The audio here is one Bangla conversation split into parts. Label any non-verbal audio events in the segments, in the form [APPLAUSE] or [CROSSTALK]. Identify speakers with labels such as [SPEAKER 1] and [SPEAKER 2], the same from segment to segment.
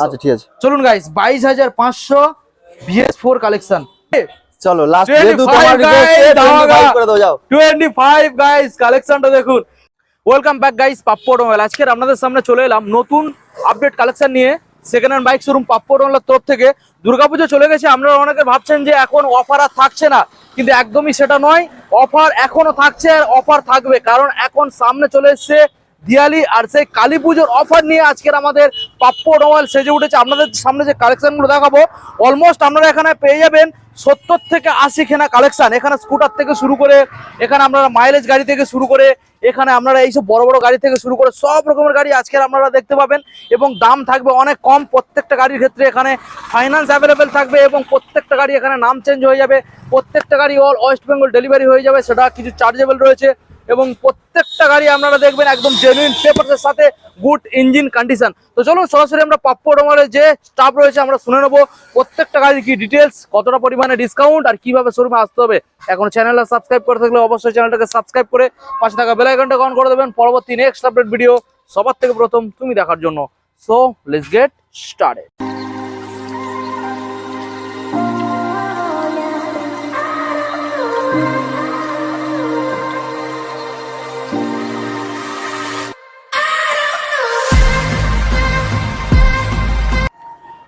[SPEAKER 1] পাঁচশো
[SPEAKER 2] আচ্ছা ঠিক আছে।
[SPEAKER 1] চলুন গাইস বাইশ হাজার পাঁচশো বিএস ফোর কালেকশন
[SPEAKER 2] চলো লাস্ট যেহেতু তোমার। 25 করে দাও যাও।
[SPEAKER 1] গাইস কালেকশনটা দেখুন। Welcome back guys Pappo mobile আজকের আপনাদের সামনে চলে এলাম নতুন আপডেট কালেকশন নিয়ে। Second hand bike showroom Pappo মোবাইলের তরফ থেকে। দুর্গাপুজো চলে গেছে আপনারা অনেকে ভাবছেন যে এখন অফার আর থাকছে না কিন্তু একদমই সেটা নয়। অফার এখনও থাকছে আর অফার থাকবে কারণ এখন সামনে চলে এসছে দিয়ালি আর সেই কালী পুজোর অফার নিয়ে আজকের আমাদের পাপ্পো মোবাইল সেজে উঠেছে। আপনাদের সামনে যে কালেকশনগুলো দেখাবো অলমোস্ট আপনারা এখানে পেয়ে যাবেন সত্তর থেকে আশি খেনা কালেকশন এখানে স্কুটার থেকে শুরু করে, এখানে আপনারা মাইলেজ গাড়ি থেকে শুরু করে, এখানে আপনারা এইসব বড় বড় গাড়ি থেকে শুরু করে সব রকমের গাড়ি আজকের আপনারা দেখতে পাবেন এবং দাম থাকবে অনেক কম। প্রত্যেকটা গাড়ির ক্ষেত্রে এখানে ফাইন্যান্স অ্যাভেলেবেল থাকবে এবং প্রত্যেকটা গাড়ি এখানে নাম চেঞ্জ হয়ে যাবে। প্রত্যেকটা গাড়ি অল ওয়েস্ট বেঙ্গল ডেলিভারি হয়ে যাবে, সেটা কিছু চার্জেবল রয়েছে। এবং প্রত্যেকটা গাড়ি আপনারা দেখবেন একদম জেনুইন পেপারসের সাথে গুড ইঞ্জিন কন্ডিশন তো চলুন সরাসরি আমরা পাপ্পো ডোমারের যে স্টাফ রয়েছে, আমরা শুনে নেব প্রত্যেকটা গাড়ির কি ডিটেলস কতটা পরিমাণে ডিসকাউন্ট আর কীভাবে শোরুমে আসতে হবে। এখন চ্যানেলটা সাবস্ক্রাইব করে থাকলে অবশ্যই চ্যানেলটাকে সাবস্ক্রাইব করে পাশে থাকা বেল আইকনটা অন করে দেবেন। পরবর্তী নেক্সট আপডেট ভিডিও সবার থেকে প্রথম তুমি দেখার জন্য। সো লেটস গেট স্টার্টেড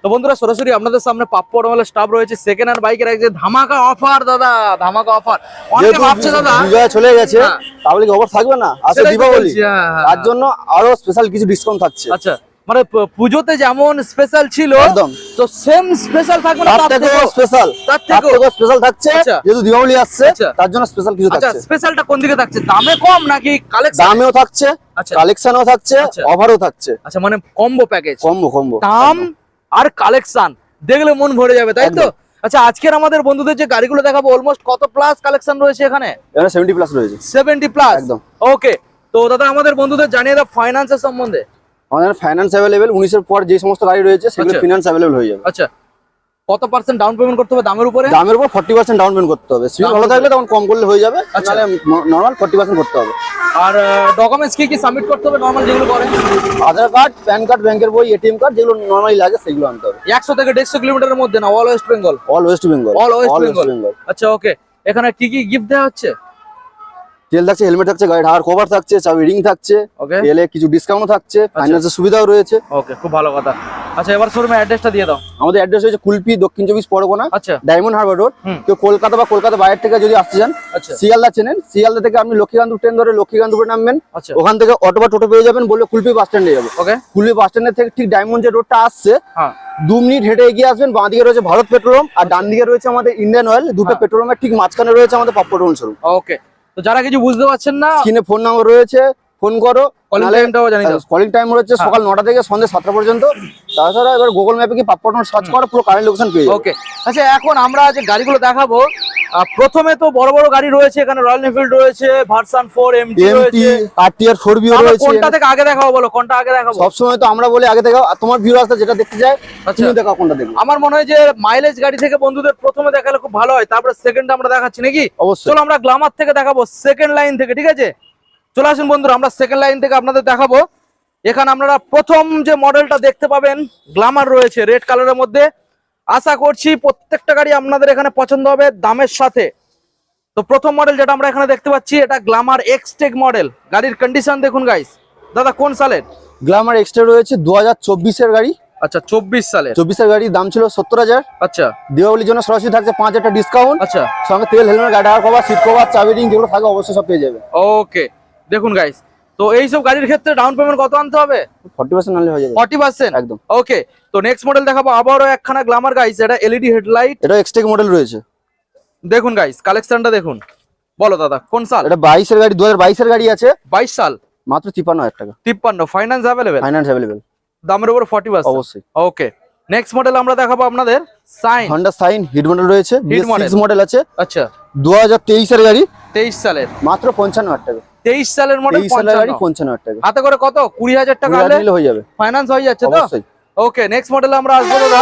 [SPEAKER 1] তো বন্ধুরা সরাসরি আপনাদের সামনে পাপ্পো ডোমালের স্টাফ রয়েছে। সেকেন্ড হ্যান্ড বাইকের এক ধামাকা অফার দাদা ধামাকা অফার অনেকে ভাবছে দাদা
[SPEAKER 2] বিজয়া চলে গেছে
[SPEAKER 1] হ্যাঁ।
[SPEAKER 2] তাহলে কি অফার থাকবে না? আছে দীপাবলি।
[SPEAKER 1] হ্যাঁ, হ্যাঁ,
[SPEAKER 2] তার। জন্য আরও স্পেশাল কিছু ডিসকাউন্ট থাকছে।
[SPEAKER 1] আচ্ছা মানে পুজোতে যেমন স্পেশাল ছিল
[SPEAKER 2] একদম।
[SPEAKER 1] তো সেম স্পেশাল থাকবে না
[SPEAKER 2] তার থেকে স্পেশাল
[SPEAKER 1] তার
[SPEAKER 2] থেকে স্পেশাল থাকছে
[SPEAKER 1] আচ্ছা।
[SPEAKER 2] যেহেতু দীপাবলি আসছে
[SPEAKER 1] আচ্ছা।
[SPEAKER 2] তার জন্য স্পেশাল কিছু থাকছে।
[SPEAKER 1] আচ্ছা স্পেশালটা কোন দিকে থাকছে? দামে কম নাকি কালেকশন
[SPEAKER 2] দামেও থাকছে
[SPEAKER 1] আচ্ছা।
[SPEAKER 2] কালেকশনও থাকছে
[SPEAKER 1] আচ্ছা।
[SPEAKER 2] অফারও থাকছে।
[SPEAKER 1] আচ্ছা মানে কম্বো প্যাকেজ
[SPEAKER 2] কম্বো কম্বো
[SPEAKER 1] দাম আর কালেকশন দেখলে মন ভরে যাবে তাই তো? আচ্ছা আজকের আমাদের বন্ধুদের যে গাড়িগুলো দেখাবো অলমোস্ট কত প্লাস কালেকশন রয়েছে এখানে?
[SPEAKER 2] এখানে সেভেন্টি প্লাস রয়েছে।
[SPEAKER 1] সেভেন্টি প্লাস
[SPEAKER 2] একদম।
[SPEAKER 1] ওকে তো দাদা আমাদের বন্ধুদের জানিয়ে দাও ফাইন্যান্সের সম্বন্ধে।
[SPEAKER 2] আমাদের ফাইন্যান্স অ্যাভেলেবেল উনিশের পর যে সমস্ত গাড়ি রয়েছে সেগুলো
[SPEAKER 1] আচ্ছা।
[SPEAKER 2] ফিনান্স অ্যাভেলেবল হয়ে যাবে।
[SPEAKER 1] আচ্ছা কত পার্সেন্ট ডাউন পেমেন্ট করতে হবে দামের উপরে?
[SPEAKER 2] দামের উপর ফর্টি পার্সেন্ট ডাউন পেমেন্ট করতে হবে। সিভিল ভালো থাকলে তখন কম করলে হয়ে যাবে
[SPEAKER 1] আচ্ছা।
[SPEAKER 2] নাহলে নর্মাল ফর্টি পার্সেন্ট করতে হবে।
[SPEAKER 1] আর ডকুমেন্টস কি কি সাবমিট করতে হবে? নর্মাল যেগুলো করে
[SPEAKER 2] আধার কার্ড প্যান কার্ড ব্যাংকের বই এটিএম কার্ড যেগুলো নর্মালি লাগে সেগুলো আনতে হবে।
[SPEAKER 1] একশো থেকে দেড়শো কিলোমিটারের মধ্যে না? All West Bengal
[SPEAKER 2] all West Bengal
[SPEAKER 1] West
[SPEAKER 2] West. Bengal
[SPEAKER 1] আচ্ছা ওকে এখানে কি কি গিফট দেওয়া হচ্ছে?
[SPEAKER 2] তেল থাকছে হেলমেট থাকছে গাড়ি ঢাকার কভার থাকছে চাবি রিং থাকছে
[SPEAKER 1] ওকে
[SPEAKER 2] তেলে কিছু ডিসকাউন্ট থাকছে
[SPEAKER 1] আচ্ছা।
[SPEAKER 2] ফাইন্যান্সের সুবিধাও রয়েছে।
[SPEAKER 1] ওকে খুব ভালো কথা। আচ্ছা এবার শোরুমে অ্যাড্রেসটা দিয়ে দাও।
[SPEAKER 2] আমাদের অ্যাড্রেস হচ্ছে কুলপি দক্ষিণ চব্বিশ পরগনা
[SPEAKER 1] আচ্ছা।
[SPEAKER 2] ডায়মন্ড হারবার রোড তো কলকাতা বা কলকাতা বাইরে থেকে যদি আসতে চান
[SPEAKER 1] আচ্ছা।
[SPEAKER 2] শিয়ালদা চেনেন শিয়ালদা থেকে আপনি লক্ষ্মীকান্তপুর ট্রেন ধরে লক্ষ্মীকান্তপুরে নামবেন।
[SPEAKER 1] আচ্ছা।
[SPEAKER 2] ওখান থেকে অটো বা টোটো পেয়ে যাবেন বলে কুলপি বাস স্ট্যান্ডে যাবে।
[SPEAKER 1] ওকে
[SPEAKER 2] কুলপি বাস স্ট্যান্ডের থেকে ঠিক ডায়মন্ড যে রোডটা আসছে
[SPEAKER 1] হ্যাঁ।
[SPEAKER 2] দু মিনিট হেঁটে এগিয়ে আসবেন বাঁ দিকে রয়েছে ভারত পেট্রোলিয়াম আর ডান দিকে রয়েছে আমাদের ইন্ডিয়ান অয়েল দুটো
[SPEAKER 1] হ্যাঁ।
[SPEAKER 2] পেট্রোলিয়ামের ঠিক মাঝখানে রয়েছে আমাদের পাপ্পা পেট্রোল শোরুম
[SPEAKER 1] ওকে তো যারা কিছু বুঝতে পারছেন না
[SPEAKER 2] স্ক্রিনে ফোন নাম্বার রয়েছে ফোন করো
[SPEAKER 1] কলিং
[SPEAKER 2] টাইম রয়েছে
[SPEAKER 1] হ্যাঁ।
[SPEAKER 2] সকাল নটা থেকে সন্ধ্যে সাতটা পর্যন্ত। তাছাড়া এবার গুগল ম্যাপে কি পাপ্পা সার্চ করো পুরো কারেন্ট লোকেশন পেয়ে
[SPEAKER 1] ওকে আচ্ছা এখন আমরা যে গাড়িগুলো দেখাবো প্রথমে তো বড় বড় গাড়ি রয়েছে এখানে রয়্যাল এনফিল্ড রয়েছে ভার্সন ফোর এমটি
[SPEAKER 2] এমটি
[SPEAKER 1] রয়েছে।
[SPEAKER 2] আরটিআর ফোর বিও রয়েছে।
[SPEAKER 1] কোনটা থেকে আগে দেখাবো বলো? কোনটা আগে দেখাবো?
[SPEAKER 2] সবসময় তো আমরা বলি আগে দেখাও আর তোমার ভিউ আসতে যেটা দেখতে চায়
[SPEAKER 1] আচ্ছা।
[SPEAKER 2] তুমি দেখাও কোনটা দেখো
[SPEAKER 1] আমার মনে হয় যে মাইলেজ গাড়ি থেকে বন্ধুদের প্রথমে দেখালে খুব ভালো হয় তারপরে সেকেন্ড আমরা দেখাচ্ছি নাকি?
[SPEAKER 2] অবশ্যই।
[SPEAKER 1] চলো আমরা গ্লামার থেকে দেখাবো সেকেন্ড লাইন থেকে ঠিক আছে? চলে আসুন বন্ধুরা আমরা সেকেন্ড লাইন থেকে আপনাদের দেখাবো। এখানে আপনারা প্রথম যে মডেলটা দেখতে পাবেন গ্লামার রয়েছে রেড কালারের মধ্যে। আশা করছি প্রত্যেকটা গাড়ি আপনাদের এখানে পছন্দ হবে দামের সাথে। তো প্রথম মডেল যেটা আমরা এখানে দেখতে পাচ্ছি এটা গ্লামার এক্সটেক মডেল গাড়ির কন্ডিশন দেখুন গাইস দাদা কোন সালের?
[SPEAKER 2] গ্ল্যামার এক্সট্রা রয়েছে দু হাজার চব্বিশের গাড়ি।
[SPEAKER 1] আচ্ছা চব্বিশ সালে
[SPEAKER 2] চব্বিশের গাড়ির দাম ছিল সত্তর হাজার।
[SPEAKER 1] আচ্ছা।
[SPEAKER 2] দীপাবলির জন্য সরাসরি থাকছে পাঁচ হাজার ডিসকাউন্ট
[SPEAKER 1] আচ্ছা।
[SPEAKER 2] সঙ্গে তেল হেলমেট গাড়ি কভার সিট কভার চাবি রিং যেগুলো থাকে অবশ্যই সব পেয়ে যাবে।
[SPEAKER 1] ওকে দেখুন গাইস তো এইসব গাড়ির ক্ষেত্রে ডাউন পেমেন্ট কত আনতে হবে?
[SPEAKER 2] ফর্টি পার্সেন্ট হয়ে যাবে।
[SPEAKER 1] ফর্টি পার্সেন্ট
[SPEAKER 2] একদম।
[SPEAKER 1] ওকে তো নেক্সট মডেল দেখাবো আবারও একখানা গ্লামার গাইস এটা এলইডি হেডলাইট
[SPEAKER 2] এটা এক্সটেক মডেল রয়েছে।
[SPEAKER 1] দেখুন গাইস কালেকশনটা দেখুন। বলো দাদা কোন সাল?
[SPEAKER 2] এটা বাইশের গাড়ি দু হাজার গাড়ি আছে।
[SPEAKER 1] বাইশ সাল?
[SPEAKER 2] মাত্র তিপ্পান্ন হাজার টাকা।
[SPEAKER 1] তিপ্পান্ন ফাইন্যান্স অ্যাভেলেবেল
[SPEAKER 2] ফাইন্যান্স অ্যাভেলেবেল
[SPEAKER 1] দামের উপর ফর্টি পার্সেন্ট
[SPEAKER 2] অবশ্যই।
[SPEAKER 1] ওকে নেক্সট মডেল আমরা দেখাবো আপনাদের Shine
[SPEAKER 2] Honda Shine hit model রয়েছে। সিক্স মডেল আছে।
[SPEAKER 1] আচ্ছা।
[SPEAKER 2] দু হাজার তেইশের গাড়ি।
[SPEAKER 1] তেইশ সালের।
[SPEAKER 2] মাত্র পঞ্চান্ন হাজার টাকা।
[SPEAKER 1] তেইশ সালের মডেল
[SPEAKER 2] পঞ্চান্ন। টাকা।
[SPEAKER 1] হাতে করে কত? কুড়ি হাজার টাকা
[SPEAKER 2] হয়ে যাবে।
[SPEAKER 1] ফাইন্যান্স হয়ে যাচ্ছে তো? ওকে নেক্সট মডেল আমরা আসব দাদা।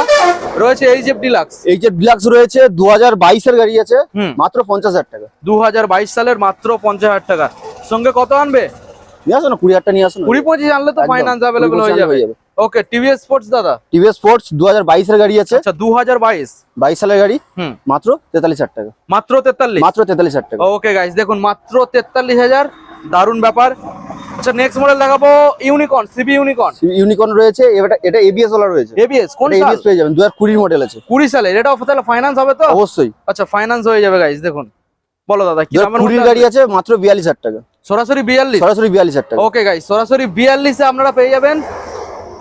[SPEAKER 1] রয়েছে এইচএফ ডিলাক্স
[SPEAKER 2] এই যে ডিলাক্স রয়েছে দু হাজার বাইশের গাড়ি আছে মাত্র পঞ্চাশ হাজার টাকা।
[SPEAKER 1] দু হাজার বাইশ সালের মাত্র পঞ্চাশ হাজার টাকা। সঙ্গে কত আনবে?
[SPEAKER 2] নিয়ে আসো না কুড়ি হাজারটা নিয়ে আসো
[SPEAKER 1] কুড়ি পঁচিশ আনলে তো ফাইন্যান্স অ্যাভেলেবল হয়ে যাবে। ওকে টিভিএস স্পোর্টস দাদা।
[SPEAKER 2] টিভিএস স্পোর্টস দু হাজার বাইশের গাড়ি আছে।
[SPEAKER 1] আচ্ছা দু হাজার বাইশ।
[SPEAKER 2] বাইশ সালের গাড়ি মাত্র তেতাল্লিশ হাজার টাকা।
[SPEAKER 1] মাত্র তেতাল্লিশ।
[SPEAKER 2] মাত্র তেতাল্লিশ হাজার টাকা।
[SPEAKER 1] ওকে গাইস দেখুন মাত্র তেতাল্লিশ হাজার দারুণ ব্যাপার। আচ্ছা নেক্সট মডেল দেখাবো ইউনিকর্ন সিবি ইউনিকর্ন
[SPEAKER 2] ইউনিকর্ন রয়েছে এটা এটা এবিএস ওলা রয়েছে।
[SPEAKER 1] এবিএস কোন সাল?
[SPEAKER 2] এবিএস পেয়ে যাবেন দু হাজার কুড়ির মডেল আছে।
[SPEAKER 1] কুড়ি সালের এটা অফ তাহলে ফাইন্যান্স হবে তো?
[SPEAKER 2] অবশ্যই।
[SPEAKER 1] আচ্ছা ফাইন্যান্স হয়ে যাবে গাইস দেখুন। বলো দাদা কি আমার
[SPEAKER 2] কুড়ির গাড়ি আছে? মাত্র বিয়াল্লিশ হাজার টাকা।
[SPEAKER 1] সরাসরি বিয়াল্লিশ?
[SPEAKER 2] সরাসরি বিয়াল্লিশ হাজার টাকা।
[SPEAKER 1] ওকে গাইস সরাসরি বিয়াল্লিশে আপনারা পেয়ে যাবেন।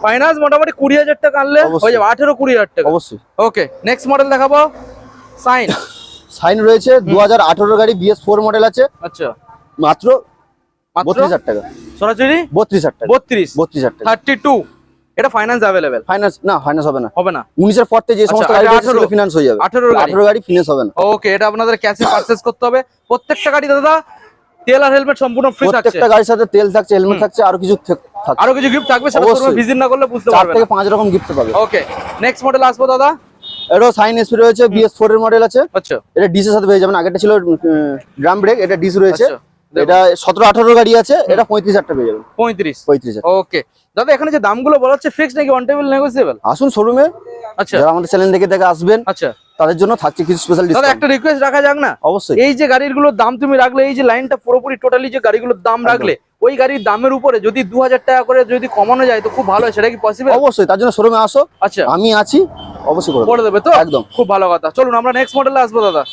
[SPEAKER 1] ফাইন্যান্স মোটামুটি কুড়ি হাজার টাকা আনলে। হয়ে যাবে আঠেরো কুড়ি হাজার টাকা।
[SPEAKER 2] অবশ্যই।
[SPEAKER 1] ওকে নেক্সট মডেল দেখাবো সাইন
[SPEAKER 2] সাইন [LAUGHS] রয়েছে দু হাজার আঠারোর গাড়ি বিএস ফোর মডেল আছে।
[SPEAKER 1] আচ্ছা।
[SPEAKER 2] মাত্র বত্রিশ হাজার টাকা।
[SPEAKER 1] সরাসরি?
[SPEAKER 2] বত্রিশ হাজার টাকা।
[SPEAKER 1] বত্রিশ।
[SPEAKER 2] বত্রিশ হাজার টাকা।
[SPEAKER 1] Thirty two. এটা ফাইন্যান্স
[SPEAKER 2] ফাইন্যান্স না ফাইন্যান্স হবে না।
[SPEAKER 1] হবে না।
[SPEAKER 2] যে
[SPEAKER 1] আচ্ছা,
[SPEAKER 2] সমস্ত গাড়ি রয়েছে
[SPEAKER 1] 18
[SPEAKER 2] সেগুলো ফিনান্স হয়ে যাবে।
[SPEAKER 1] 18 গাড়ি।
[SPEAKER 2] ফিনান্স হবে না।
[SPEAKER 1] ওকে এটা আপনাদের ক্যাশে করতে হবে। প্রত্যেকটা গাড়ি দাদা তেল আর হেলমেট সম্পূর্ণ ফ্রি থাকছে।
[SPEAKER 2] প্রত্যেকটা গাড়ির সাথে তেল থাকছে হেলমেট থাকছে আরও কিছু থাকছে।
[SPEAKER 1] আরও কিছু গিফট থাকবে সেটা। ভিজিট না করলে বুঝতে
[SPEAKER 2] চার থেকে পাঁচ রকম গিফট পাবে।
[SPEAKER 1] ওকে নেক্সট মডেল আসব দাদা।
[SPEAKER 2] এটাও সাইন এসপি রয়েছে এর মডেল আছে।
[SPEAKER 1] আচ্ছা।
[SPEAKER 2] এটা ডিসের সাথে যাবেন। আগেটা ছিল ড্রাম ব্রেক এটা ডিস রয়েছে।
[SPEAKER 1] আচ্ছা।
[SPEAKER 2] এটা সতেরো আঠারো গাড়ি আছে এটা পঁয়ত্রিশ হাজার টাকা পেয়ে যাবেন।
[SPEAKER 1] পঁয়ত্রিশ।
[SPEAKER 2] পঁয়ত্রিশ
[SPEAKER 1] ওকে। দাদা এখানে যে দামগুলো বলা হচ্ছে ফিক্স নাকি অন টেবিল নেগোসিয়েবল
[SPEAKER 2] আসুন শোরুমে
[SPEAKER 1] আচ্ছা।
[SPEAKER 2] যারা আমাদের চ্যানেল দেখে দেখে আসবেন
[SPEAKER 1] আচ্ছা।
[SPEAKER 2] তাদের জন্য থাকছে কিছু স্পেশাল ডিসকাউন্ট
[SPEAKER 1] একটা রিকোয়েস্ট রাখা যাক না?
[SPEAKER 2] অবশ্যই।
[SPEAKER 1] এই যে গাড়িগুলোর দাম তুমি রাখলে এই যে লাইনটা পুরোপুরি টোটালি যে গাড়িগুলোর দাম রাখলে ওই গাড়ির দামের উপরে যদি দু হাজার টাকা করে যদি কমানো যায় তো খুব ভালো হয়। সেটা কি পসিবল
[SPEAKER 2] অবশ্যই তার জন্য শোরুমে আসো।
[SPEAKER 1] আচ্ছা।
[SPEAKER 2] আমি আছি অবশ্যই করে
[SPEAKER 1] করে দেবে তো?
[SPEAKER 2] একদম।
[SPEAKER 1] খুব ভালো কথা। চলুন আমরা নেক্সট মডেলে আসব দাদা।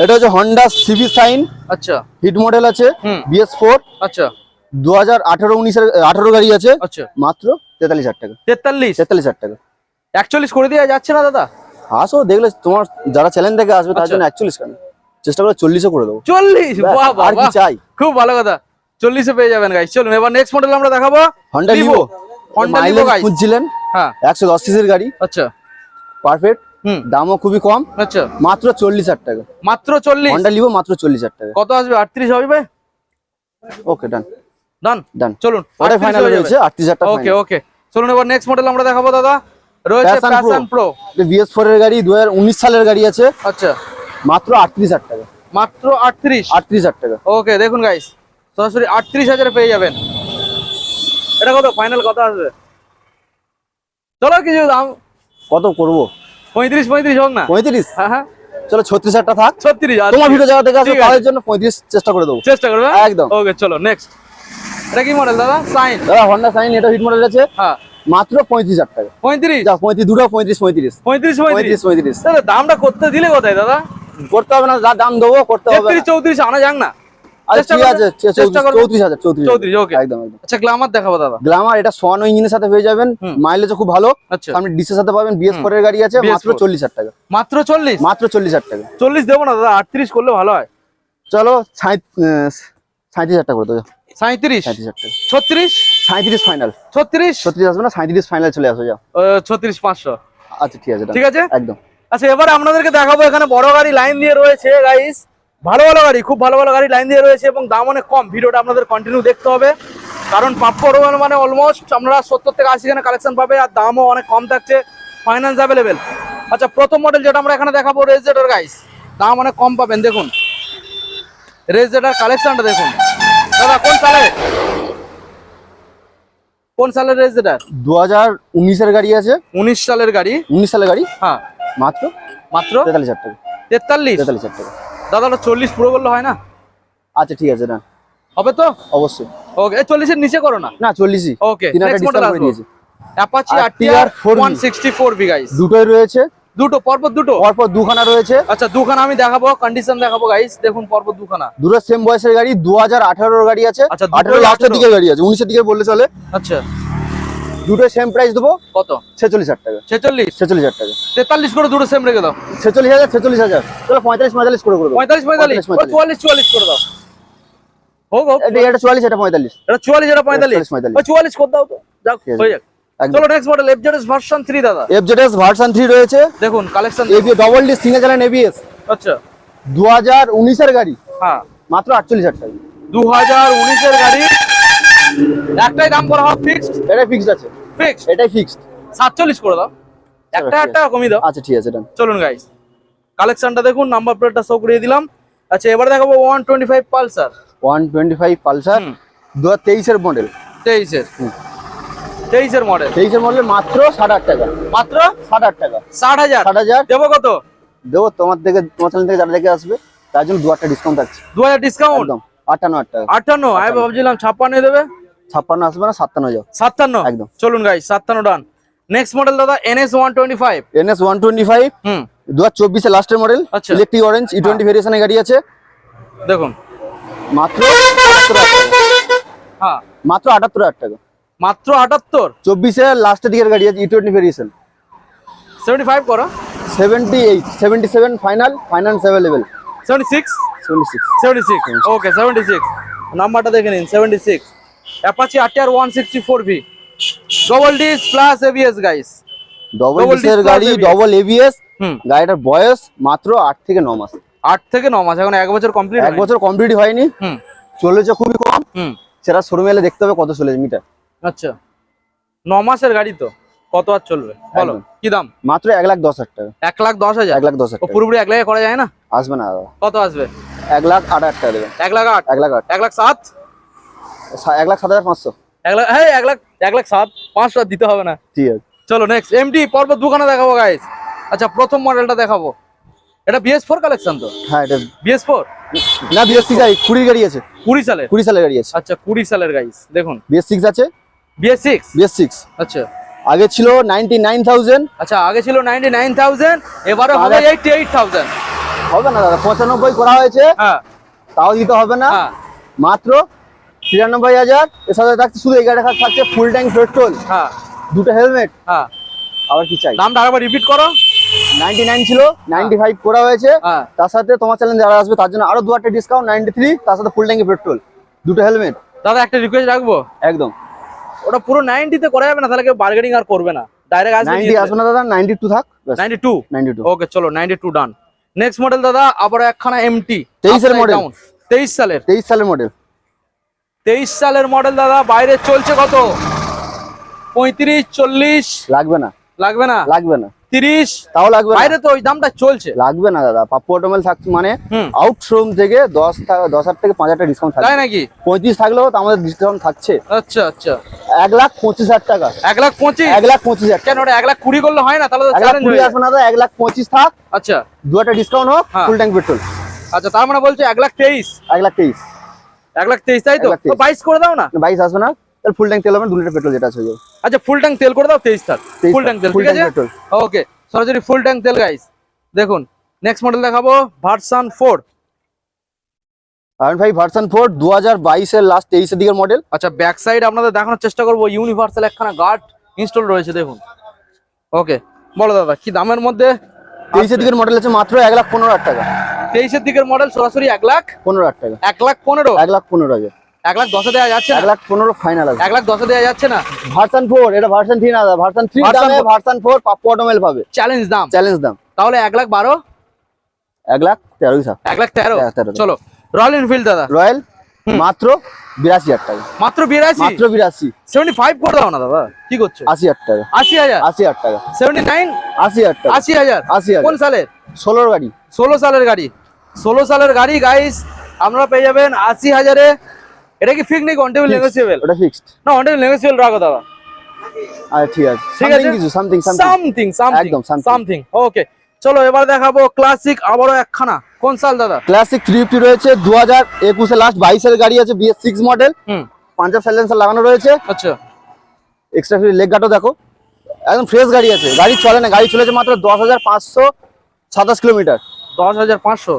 [SPEAKER 2] এটা হচ্ছে হন্ডা সিভি সাইন
[SPEAKER 1] আচ্ছা।
[SPEAKER 2] হিট মডেল আছে। বিএস ফোর
[SPEAKER 1] আচ্ছা।
[SPEAKER 2] দু হাজার আঠারো উনিশের আঠারো গাড়ি আছে।
[SPEAKER 1] আচ্ছা।
[SPEAKER 2] মাত্র তেতাল্লিশ হাজার টাকা।
[SPEAKER 1] তেতাল্লিশ?
[SPEAKER 2] তেতাল্লিশ হাজার টাকা।
[SPEAKER 1] একচল্লিশ করে দেওয়া যাচ্ছে না দাদা?
[SPEAKER 2] আসো দেখলে তোমার যারা চ্যালেঞ্জ থেকে আসবে তার
[SPEAKER 1] আচ্ছা।
[SPEAKER 2] জন্য একচল্লিশ কেন? চেষ্টা করে চল্লিশে করে দেবো।
[SPEAKER 1] চল্লিশ?
[SPEAKER 2] আর কি চাই।
[SPEAKER 1] খুব ভালো কথা। চল্লিশে পেয়ে যাবেন গাইস চলুন এবার নেক্সট মডেল আমরা দেখাবো।
[SPEAKER 2] Honda. Livo
[SPEAKER 1] Livo
[SPEAKER 2] mileage
[SPEAKER 1] guys।
[SPEAKER 2] খুঁজছিলেন।
[SPEAKER 1] হ্যাঁ।
[SPEAKER 2] একশো দশ সিসির গাড়ি।
[SPEAKER 1] আচ্ছা।
[SPEAKER 2] পারফেক্ট দামও খুবই কম।
[SPEAKER 1] আচ্ছা।
[SPEAKER 2] মাত্র চল্লিশ হাজার টাকা।
[SPEAKER 1] মাত্র চল্লিশ?
[SPEAKER 2] হন্ডা লিভো মাত্র চল্লিশ হাজার টাকা।
[SPEAKER 1] কত আসবে? আটত্রিশ হবে
[SPEAKER 2] ওকে ডান
[SPEAKER 1] ডান
[SPEAKER 2] ডান
[SPEAKER 1] চলুন
[SPEAKER 2] ওটাই ফাইনাল
[SPEAKER 1] হয়ে
[SPEAKER 2] রয়েছে আটত্রিশ হাজার টাকা
[SPEAKER 1] ওকে ওকে চলুন এবার নেক্সট মডেল আমরা দেখাবো দাদা। রয়েছে
[SPEAKER 2] Passion Pro।
[SPEAKER 1] Passion Pro
[SPEAKER 2] BS four এর গাড়ি দু হাজার উনিশ সালের গাড়ি আছে।
[SPEAKER 1] আচ্ছা।
[SPEAKER 2] মাত্র আটত্রিশ হাজার টাকা।
[SPEAKER 1] মাত্র আটত্রিশ?
[SPEAKER 2] আটত্রিশ হাজার টাকা।
[SPEAKER 1] ওকে দেখুন গাইস সরাসরি আটত্রিশ হাজারে পেয়ে যাবেন। এটা কত? ফাইনাল কত আসবে? চলো কিছু দাম।
[SPEAKER 2] কত করব?
[SPEAKER 1] পঁয়ত্রিশ পঁয়ত্রিশ হোক না।
[SPEAKER 2] পঁয়ত্রিশ?
[SPEAKER 1] হ্যাঁ হ্যাঁ।
[SPEAKER 2] চলো ছত্রিশ হাজার টাকা থাক।
[SPEAKER 1] ছত্রিশ
[SPEAKER 2] তোমার ভিডিও জায়গা থেকে তাদের জন্য পঁয়ত্রিশ চেষ্টা করে দেবো।
[SPEAKER 1] চেষ্টা করবে?
[SPEAKER 2] একদম।
[SPEAKER 1] ওকে চলো নেক্সট এটা কি মডেল দাদা? সাইন
[SPEAKER 2] দাদা হন্ডা সাইন এটা হিট মডেল আছে।
[SPEAKER 1] হ্যাঁ।
[SPEAKER 2] মাত্র পঁয়ত্রিশ হাজার টাকা।
[SPEAKER 1] পঁয়ত্রিশ?
[SPEAKER 2] পঁয়ত্রিশ দুটো পঁয়ত্রিশ পঁয়ত্রিশ।
[SPEAKER 1] পঁয়ত্রিশ পঁয়ত্রিশ।
[SPEAKER 2] পঁয়ত্রিশ
[SPEAKER 1] দাদা দামটা করতে দিলে কোথায় দাদা?
[SPEAKER 2] করতে হবে না যা দাম দেবো করতে হবে
[SPEAKER 1] চৌত্রিশ আনা যাক না।
[SPEAKER 2] খুব ভালো।
[SPEAKER 1] আচ্ছা।
[SPEAKER 2] আপনি ডিসের সাথে পাবেন বিএস ফোর এর গাড়ি আছে মাত্র চল্লিশ হাজার টাকা।
[SPEAKER 1] মাত্র চল্লিশ?
[SPEAKER 2] মাত্র চল্লিশ হাজার টাকা।
[SPEAKER 1] চল্লিশ দেবো না দাদা আটত্রিশ করলে ভালো হয়।
[SPEAKER 2] চলো সাঁত্রিশ হাজার টাকা করে দেবো
[SPEAKER 1] সাঁত্রিশ
[SPEAKER 2] সাঁত্রিশ হাজার টাকা।
[SPEAKER 1] ছত্রিশ?
[SPEAKER 2] সাঁত্রিশ ফাইনাল
[SPEAKER 1] ছত্রিশ?
[SPEAKER 2] ছত্রিশ আসবে না সাঁত্রিশ ফাইনাল চলে আসো যাও।
[SPEAKER 1] ছত্রিশ পাঁচশো।
[SPEAKER 2] আচ্ছা ঠিক আছে
[SPEAKER 1] ঠিক আছে?
[SPEAKER 2] একদম।
[SPEAKER 1] আচ্ছা এবার আপনাদেরকে দেখাবো এখানে বড় গাড়ি লাইন দিয়ে রয়েছে গাইস ভালো ভালো গাড়ি খুব ভালো ভালো গাড়ি লাইন দিয়ে রয়েছে এবং দাম অনেক কম। ভিডিওটা আপনাদের কন্টিনিউ দেখতে হবে। কারণ পাপ্পর মানে অলমোস্ট আপনারা সত্তর থেকে আশি খানে কালেকশন পাবে আর দামও অনেক কম থাকছে ফাইন্যান্স অ্যাভেলেবেল আচ্ছা প্রথম মডেল যেটা আমরা এখানে দেখাবো রেজেটার গাইস দাম অনেক কম পাবেন দেখুন। রেজেটার কালেকশনটা দেখুন। দাদা কোন সালে? কোন সালের রেজেটার
[SPEAKER 2] দু হাজার উনিশের গাড়ি আছে।
[SPEAKER 1] উনিশ সালের গাড়ি।
[SPEAKER 2] উনিশ সালের গাড়ি?
[SPEAKER 1] হ্যাঁ।
[SPEAKER 2] মাত্র?
[SPEAKER 1] মাত্র?
[SPEAKER 2] তেতাল্লিশ হাজার টাকা।
[SPEAKER 1] তেতাল্লিশ?
[SPEAKER 2] তেতাল্লিশ হাজার টাকা।
[SPEAKER 1] দাদা চল্লিশ পুরো বললে হয় না?
[SPEAKER 2] আচ্ছা ঠিক আছে না।
[SPEAKER 1] হবে তো?
[SPEAKER 2] অবশ্যই।
[SPEAKER 1] ওকে চল্লিশের নিচে করো না।
[SPEAKER 2] না চল্লিশই।
[SPEAKER 1] ওকে অ্যাপাচি
[SPEAKER 2] আর
[SPEAKER 1] আরটিআর
[SPEAKER 2] TR 4V
[SPEAKER 1] 164 বি গাইস
[SPEAKER 2] দুটোই রয়েছে।
[SPEAKER 1] দুটো পরপর দুটো?
[SPEAKER 2] পরপর দুখানা রয়েছে।
[SPEAKER 1] আচ্ছা দুখানা আমি দেখাবো কন্ডিশন দেখাবো গাইস দেখুন পরপর দুখানা।
[SPEAKER 2] দুটো সেম বয়সের গাড়ি দু হাজার আঠারোর গাড়ি আছে।
[SPEAKER 1] আচ্ছা, দুটোই
[SPEAKER 2] আঠারো। লাস্টের দিকে গাড়ি আছে। উনিশের দিকে বললে চলে।
[SPEAKER 1] আচ্ছা।
[SPEAKER 2] দুটো সেম প্রাইস দেবো।
[SPEAKER 1] কত?
[SPEAKER 2] ছেচল্লিশ হাজার টাকা।
[SPEAKER 1] ছেচল্লিশ?
[SPEAKER 2] ছেচল্লিশ হাজার টাকা।
[SPEAKER 1] তেতাল্লিশ করে দুটো সেম রেখে দাও।
[SPEAKER 2] ছেচল্লিশ হাজার ছেচল্লিশ হাজার। চলো পঁয়তাল্লিশ পঁয়তাল্লিশ করে করব।
[SPEAKER 1] পঁয়তাল্লিশ পঁয়তাল্লিশ? চুয়াল্লিশ চুয়াল্লিশ করে দাও। হোক হোক।
[SPEAKER 2] এটা চুয়াল্লিশ এটা পঁয়তাল্লিশ।
[SPEAKER 1] এটা চুয়াল্লিশ এটা পঁয়তাল্লিশ।
[SPEAKER 2] পঁয়তাল্লিশ।
[SPEAKER 1] চুয়াল্লিশ করে দাও তো। যাক হয়ে যাক। চলো next model FZS version three দাদা।
[SPEAKER 2] এফ জেড ভার্সন থ্রি রয়েছে।
[SPEAKER 1] দেখুন collection
[SPEAKER 2] AB double D single চালান এবিএস
[SPEAKER 1] আচ্ছা।
[SPEAKER 2] দু হাজার উনিশের গাড়ি।
[SPEAKER 1] হ্যাঁ।
[SPEAKER 2] মাত্র আটচল্লিশ হাজার টাকা।
[SPEAKER 1] দু হাজার উনিশের গাড়ি। একটাই দাম করা হবে ফিক্সড
[SPEAKER 2] এটাই ফিক্সড আছে।
[SPEAKER 1] ফিক্সড
[SPEAKER 2] এটাই ফিক্সড
[SPEAKER 1] সাতচল্লিশ করে দাও। একটা একটা কমিয়ে দাও।
[SPEAKER 2] আচ্ছা ঠিক আছে ডান
[SPEAKER 1] চলুন গাইস কালেকশনটা দেখুন নাম্বার প্লেটটা শো করিয়ে দিলাম। আচ্ছা এবার দেখাবো one twenty five Pulsar
[SPEAKER 2] one twenty five Pulsar
[SPEAKER 1] hmm.
[SPEAKER 2] দু হাজার তেইশের। মডেল
[SPEAKER 1] তেইশের তেইশের মডেল
[SPEAKER 2] মডেল মাত্র ষাট হাজার টাকা।
[SPEAKER 1] মাত্র?
[SPEAKER 2] ষাট হাজার টাকা।
[SPEAKER 1] ষাট হাজার?
[SPEAKER 2] ষাট হাজার।
[SPEAKER 1] দেবো কত?
[SPEAKER 2] দেবো তোমার থেকে তোমার চ্যানেল থেকে যারা দেখে আসবে তার জন্য দু একটা ডিসকাউন্ট থাকছে।
[SPEAKER 1] দু হাজার ডিসকাউন্ট
[SPEAKER 2] একদম। আটান্ন হাজার টাকা।
[SPEAKER 1] আটান্ন? আমি ভাবছিলাম ছাপ্পান্ন দেবে।
[SPEAKER 2] ছাপ্পান্ন আসবে না সাতান্ন যাও
[SPEAKER 1] সাতান্ন?
[SPEAKER 2] একদম।
[SPEAKER 1] চলুন গাই সাতান্ন ডান নেক্সট মডেল দাদা NS one twenty five
[SPEAKER 2] NS one twenty five দু হাজার চব্বিশে লাস্টের model. Electric orange E twenty ভেরিয়েশনের গাড়ি আছে।
[SPEAKER 1] দেখুন।
[SPEAKER 2] মাত্র
[SPEAKER 1] হ্যাঁ।
[SPEAKER 2] মাত্র আটাত্তর হাজার টাকা।
[SPEAKER 1] মাত্র আটাত্তর?
[SPEAKER 2] চব্বিশে লাস্টের দিকের গাড়ি আছে E twenty variation
[SPEAKER 1] seventy five করো।
[SPEAKER 2] Seventy eight seventy seven final finance available
[SPEAKER 1] seventy six
[SPEAKER 2] seventy six
[SPEAKER 1] seventy six okay seventy six নাম্বারটা দেখে নিন seventy six Apache RTR one sixty four V double disc plus ABS guys
[SPEAKER 2] double ডিসের গাড়ি ডবল এবিএস গাড়িটার বয়স মাত্র আট থেকে ন মাস।
[SPEAKER 1] আট থেকে ন মাস এখন এক বছর কমপ্লিট
[SPEAKER 2] এক বছর কমপ্লিট হয়নি। চলেছে খুবই কম।
[SPEAKER 1] হুম।
[SPEAKER 2] সেটা শোরুমে এলে দেখতে হবে কত চলেছে মিটার
[SPEAKER 1] আচ্ছা। ন মাসের গাড়ি তো কত আর চলবে? বলো কি দাম?
[SPEAKER 2] মাত্র এক লাখ দশ হাজার টাকা।
[SPEAKER 1] এক লাখ দশ হাজার?
[SPEAKER 2] এক লাখ দশ হাজার
[SPEAKER 1] পুরোপুরি এক লাখে করা যায় না?
[SPEAKER 2] আসবে না
[SPEAKER 1] কত আসবে?
[SPEAKER 2] এক লাখ আট হাজার টাকা দেবে
[SPEAKER 1] এক লাখ আট।
[SPEAKER 2] এক লাখ আট।
[SPEAKER 1] এক লাখ সাত?
[SPEAKER 2] এক লাখ সাত হাজার পাঁচশো।
[SPEAKER 1] এক লাখ হ্যাঁ এক লাখ এক লাখ সাত পাঁচশো দিতে হবে না।
[SPEAKER 2] ঠিক আছে।
[SPEAKER 1] চলো নেক্সট এমটি পর্ব দুখানা দেখাবো গাইস আচ্ছা প্রথম মডেলটা দেখাবো। এটা বিএস ফোর কালেকশন তো?
[SPEAKER 2] হ্যাঁ এটা
[SPEAKER 1] বিএস ফোর
[SPEAKER 2] না বিএস সিক্স আছে কুড়ির গাড়ি আছে।
[SPEAKER 1] কুড়ি সালের?
[SPEAKER 2] কুড়ি সালের গাড়ি আছে।
[SPEAKER 1] আচ্ছা কুড়ি সালের গাইস দেখুন।
[SPEAKER 2] বিএস সিক্স আছে।
[SPEAKER 1] বিএস সিক্স
[SPEAKER 2] বিএস সিক্স
[SPEAKER 1] আচ্ছা।
[SPEAKER 2] আগে ছিল নাইনটি নাইন থাউজেন্ড
[SPEAKER 1] আচ্ছা আগে ছিল নাইনটি নাইন থাউজেন্ড এবারে হবে এইটটি এইট থাউজেন্ড
[SPEAKER 2] হবে না দাদা পঁচানব্বই করা হয়েছে।
[SPEAKER 1] হ্যাঁ।
[SPEAKER 2] তাও দিতে হবে না।
[SPEAKER 1] হ্যাঁ।
[SPEAKER 2] মাত্র তিরানব্বই হাজার এর সাথে থাকছে শুধু এই গাড়িটা থাকছে ফুল ট্যাঙ্ক পেট্রোল
[SPEAKER 1] হ্যাঁ।
[SPEAKER 2] দুটো হেলমেট
[SPEAKER 1] হ্যাঁ।
[SPEAKER 2] আবার কি চাই?
[SPEAKER 1] দামটা আরেকবার রিপিট করো।
[SPEAKER 2] নাইনটি নাইন ছিল নাইনটি ফাইভ করা হয়েছে।
[SPEAKER 1] হ্যাঁ।
[SPEAKER 2] তার সাথে তোমার চ্যানেল যারা আসবে তার জন্য আরও দু একটা ডিসকাউন্ট নাইনটি থ্রি তার সাথে ফুল ট্যাঙ্কি পেট্রোল দুটো হেলমেট
[SPEAKER 1] দাদা একটা রিকোয়েস্ট রাখব?
[SPEAKER 2] একদম।
[SPEAKER 1] ওটা পুরো নাইনটিতে করা যাবে না? তাহলে কেউ বার্গেনিং আর করবে না। ডাইরেক্ট আসবে
[SPEAKER 2] নাইনটি আসবে না দাদা নাইনটি টু থাক
[SPEAKER 1] ninety two
[SPEAKER 2] ninety two
[SPEAKER 1] okay চলো ninety two done next model দাদা আবার একখানা এমটি
[SPEAKER 2] 23 এর model।
[SPEAKER 1] তেইশ সালের।
[SPEAKER 2] তেইশ সালের মডেল
[SPEAKER 1] তেইশ সালের মডেল দাদা বাইরে চলছে কত? পঁয়ত্রিশ চল্লিশ?
[SPEAKER 2] লাগবে না।
[SPEAKER 1] লাগবে না?
[SPEAKER 2] লাগবে না।
[SPEAKER 1] তিরিশ?
[SPEAKER 2] তাও লাগবে
[SPEAKER 1] বাইরে তো ওই দামটা চলছে।
[SPEAKER 2] লাগবে না দাদা। পাপ্পু অটোমেল থাকছে মানে আউট শোরুম থেকে দশ দশ হাজার থেকে পাঁচ হাজার ডিসকাউন্ট থাকবে।
[SPEAKER 1] নাকি?
[SPEAKER 2] পঁয়ত্রিশ থাকলেও তো আমাদের ডিসকাউন্ট থাকছে।
[SPEAKER 1] আচ্ছা আচ্ছা।
[SPEAKER 2] এক লাখ পঁচিশ হাজার টাকা।
[SPEAKER 1] এক লাখ পঁচিশ?
[SPEAKER 2] এক লাখ পঁচিশ হাজার
[SPEAKER 1] কেন ওটা এক লাখ কুড়ি করলে হয় না? তাহলে তো
[SPEAKER 2] এক লাখ কুড়ি আসবে না এক লাখ পঁচিশ থাক।
[SPEAKER 1] আচ্ছা।
[SPEAKER 2] দু একটা ডিসকাউন্ট হোক। ফুল ট্যাঙ্ক পেট্রোল
[SPEAKER 1] আচ্ছা তার মানে বলছে এক লাখ তেইশ।
[SPEAKER 2] এক লাখ তেইশ।
[SPEAKER 1] এক লাখ তেইশ তাই তো? বাইশ করে দাও না।
[SPEAKER 2] বাইশ আসবে না। তাহলে ফুল ট্যাঙ্ক তেল হবে দু লিটার পেট্রোল যেটা আছে
[SPEAKER 1] আচ্ছা ফুল ট্যাঙ্ক তেল করে দাও তেইশ থাক। ফুল ট্যাঙ্ক তেল ঠিক আছে? ওকে সরাসরি ফুল ট্যাঙ্ক তেল গাইস দেখুন নেক্সট মডেল দেখাবো ভার্সান ফোর
[SPEAKER 2] আর ভাই ভার্সন ফোর দু হাজার বাইশের লাস্ট তেইশের দিকের মডেল
[SPEAKER 1] আচ্ছা ব্যাক সাইড আপনাদের দেখানোর চেষ্টা করব ইউনিভার্সাল একখানা গার্ড ইনস্টল রয়েছে দেখুন। ওকে বলো দাদা কি দামের মধ্যে
[SPEAKER 2] তেইশের দিকের মডেল আছে মাত্র এক লাখ পনেরো হাজার টাকা
[SPEAKER 1] তেইশের দিকের মডেল সরাসরি এক লাখ
[SPEAKER 2] পনেরো হাজার টাকা
[SPEAKER 1] এক লাখ পনেরো
[SPEAKER 2] এক লাখ পনেরো হাজার
[SPEAKER 1] এক লাখ দশে দেওয়া যাচ্ছে
[SPEAKER 2] এক লাখ পনেরো ফাইনাল আছে
[SPEAKER 1] এক লাখ দশে দেওয়া যাচ্ছে না
[SPEAKER 2] ভার্সন ফোর এটা ভার্সন থ্রি না ভার্সন থ্রি দামে। ভার্সন ফোর পাপ্পু অটোমেল পাবে
[SPEAKER 1] চ্যালেঞ্জ দাম
[SPEAKER 2] চ্যালেঞ্জ দাম
[SPEAKER 1] তাহলে এক লাখ বারো
[SPEAKER 2] এক লাখ তেরোই
[SPEAKER 1] এক লাখ তেরো
[SPEAKER 2] তেরো।
[SPEAKER 1] চলো রয়্যাল এনফিল্ড দাদা
[SPEAKER 2] রয়্যাল মাত্র বিরাশি হাজার টাকা।
[SPEAKER 1] মাত্র বিরাশি?
[SPEAKER 2] মাত্র বিরাশি।
[SPEAKER 1] সেভেন্টি ফাইভ করে দাও না দাদা। কি করছ?
[SPEAKER 2] আশি হাজার টাকা।
[SPEAKER 1] আশি হাজার?
[SPEAKER 2] আশি হাজার টাকা।
[SPEAKER 1] সেভেন্টি নাইন
[SPEAKER 2] আশি হাজার টাকা।
[SPEAKER 1] আশি হাজার?
[SPEAKER 2] আশি
[SPEAKER 1] কোন
[SPEAKER 2] হাজার
[SPEAKER 1] সালের?
[SPEAKER 2] ষোলোর গাড়ি।
[SPEAKER 1] ষোলো সালের গাড়ি। ষোলো সালের গাড়ি গাইস আপনারা পেয়ে যাবেন আশি হাজারে। এটা কি ফিক্স নাকি অন টেবিল নেগোসিয়েবল
[SPEAKER 2] ওটা ফিক্সড
[SPEAKER 1] না অন টেবিল নেগোসিয়েবল রাখো দাদা।
[SPEAKER 2] আচ্ছা ঠিক আছে।
[SPEAKER 1] ঠিক আছে।
[SPEAKER 2] কিছু something something
[SPEAKER 1] something something okay চলো এবার দেখাবো ক্লাসিক আবারও একখানা। কোন সাল দাদা?
[SPEAKER 2] ক্লাসিক থ্রি ফিফটি রয়েছে দু হাজার একুশে লাস্ট বাইশের গাড়ি আছে BS six model
[SPEAKER 1] hmm.
[SPEAKER 2] Punjab silencer লাগানো রয়েছে।
[SPEAKER 1] আচ্ছা।
[SPEAKER 2] এক্সট্রা ফ্রি লেগ গার্ডও দেখো। একদম ফ্রেশ গাড়ি আছে। গাড়ি চলে না গাড়ি চলেছে মাত্র দশ হাজার পাঁচশো সাতাশ কিলোমিটার।
[SPEAKER 1] দশ হাজার পাঁচশো?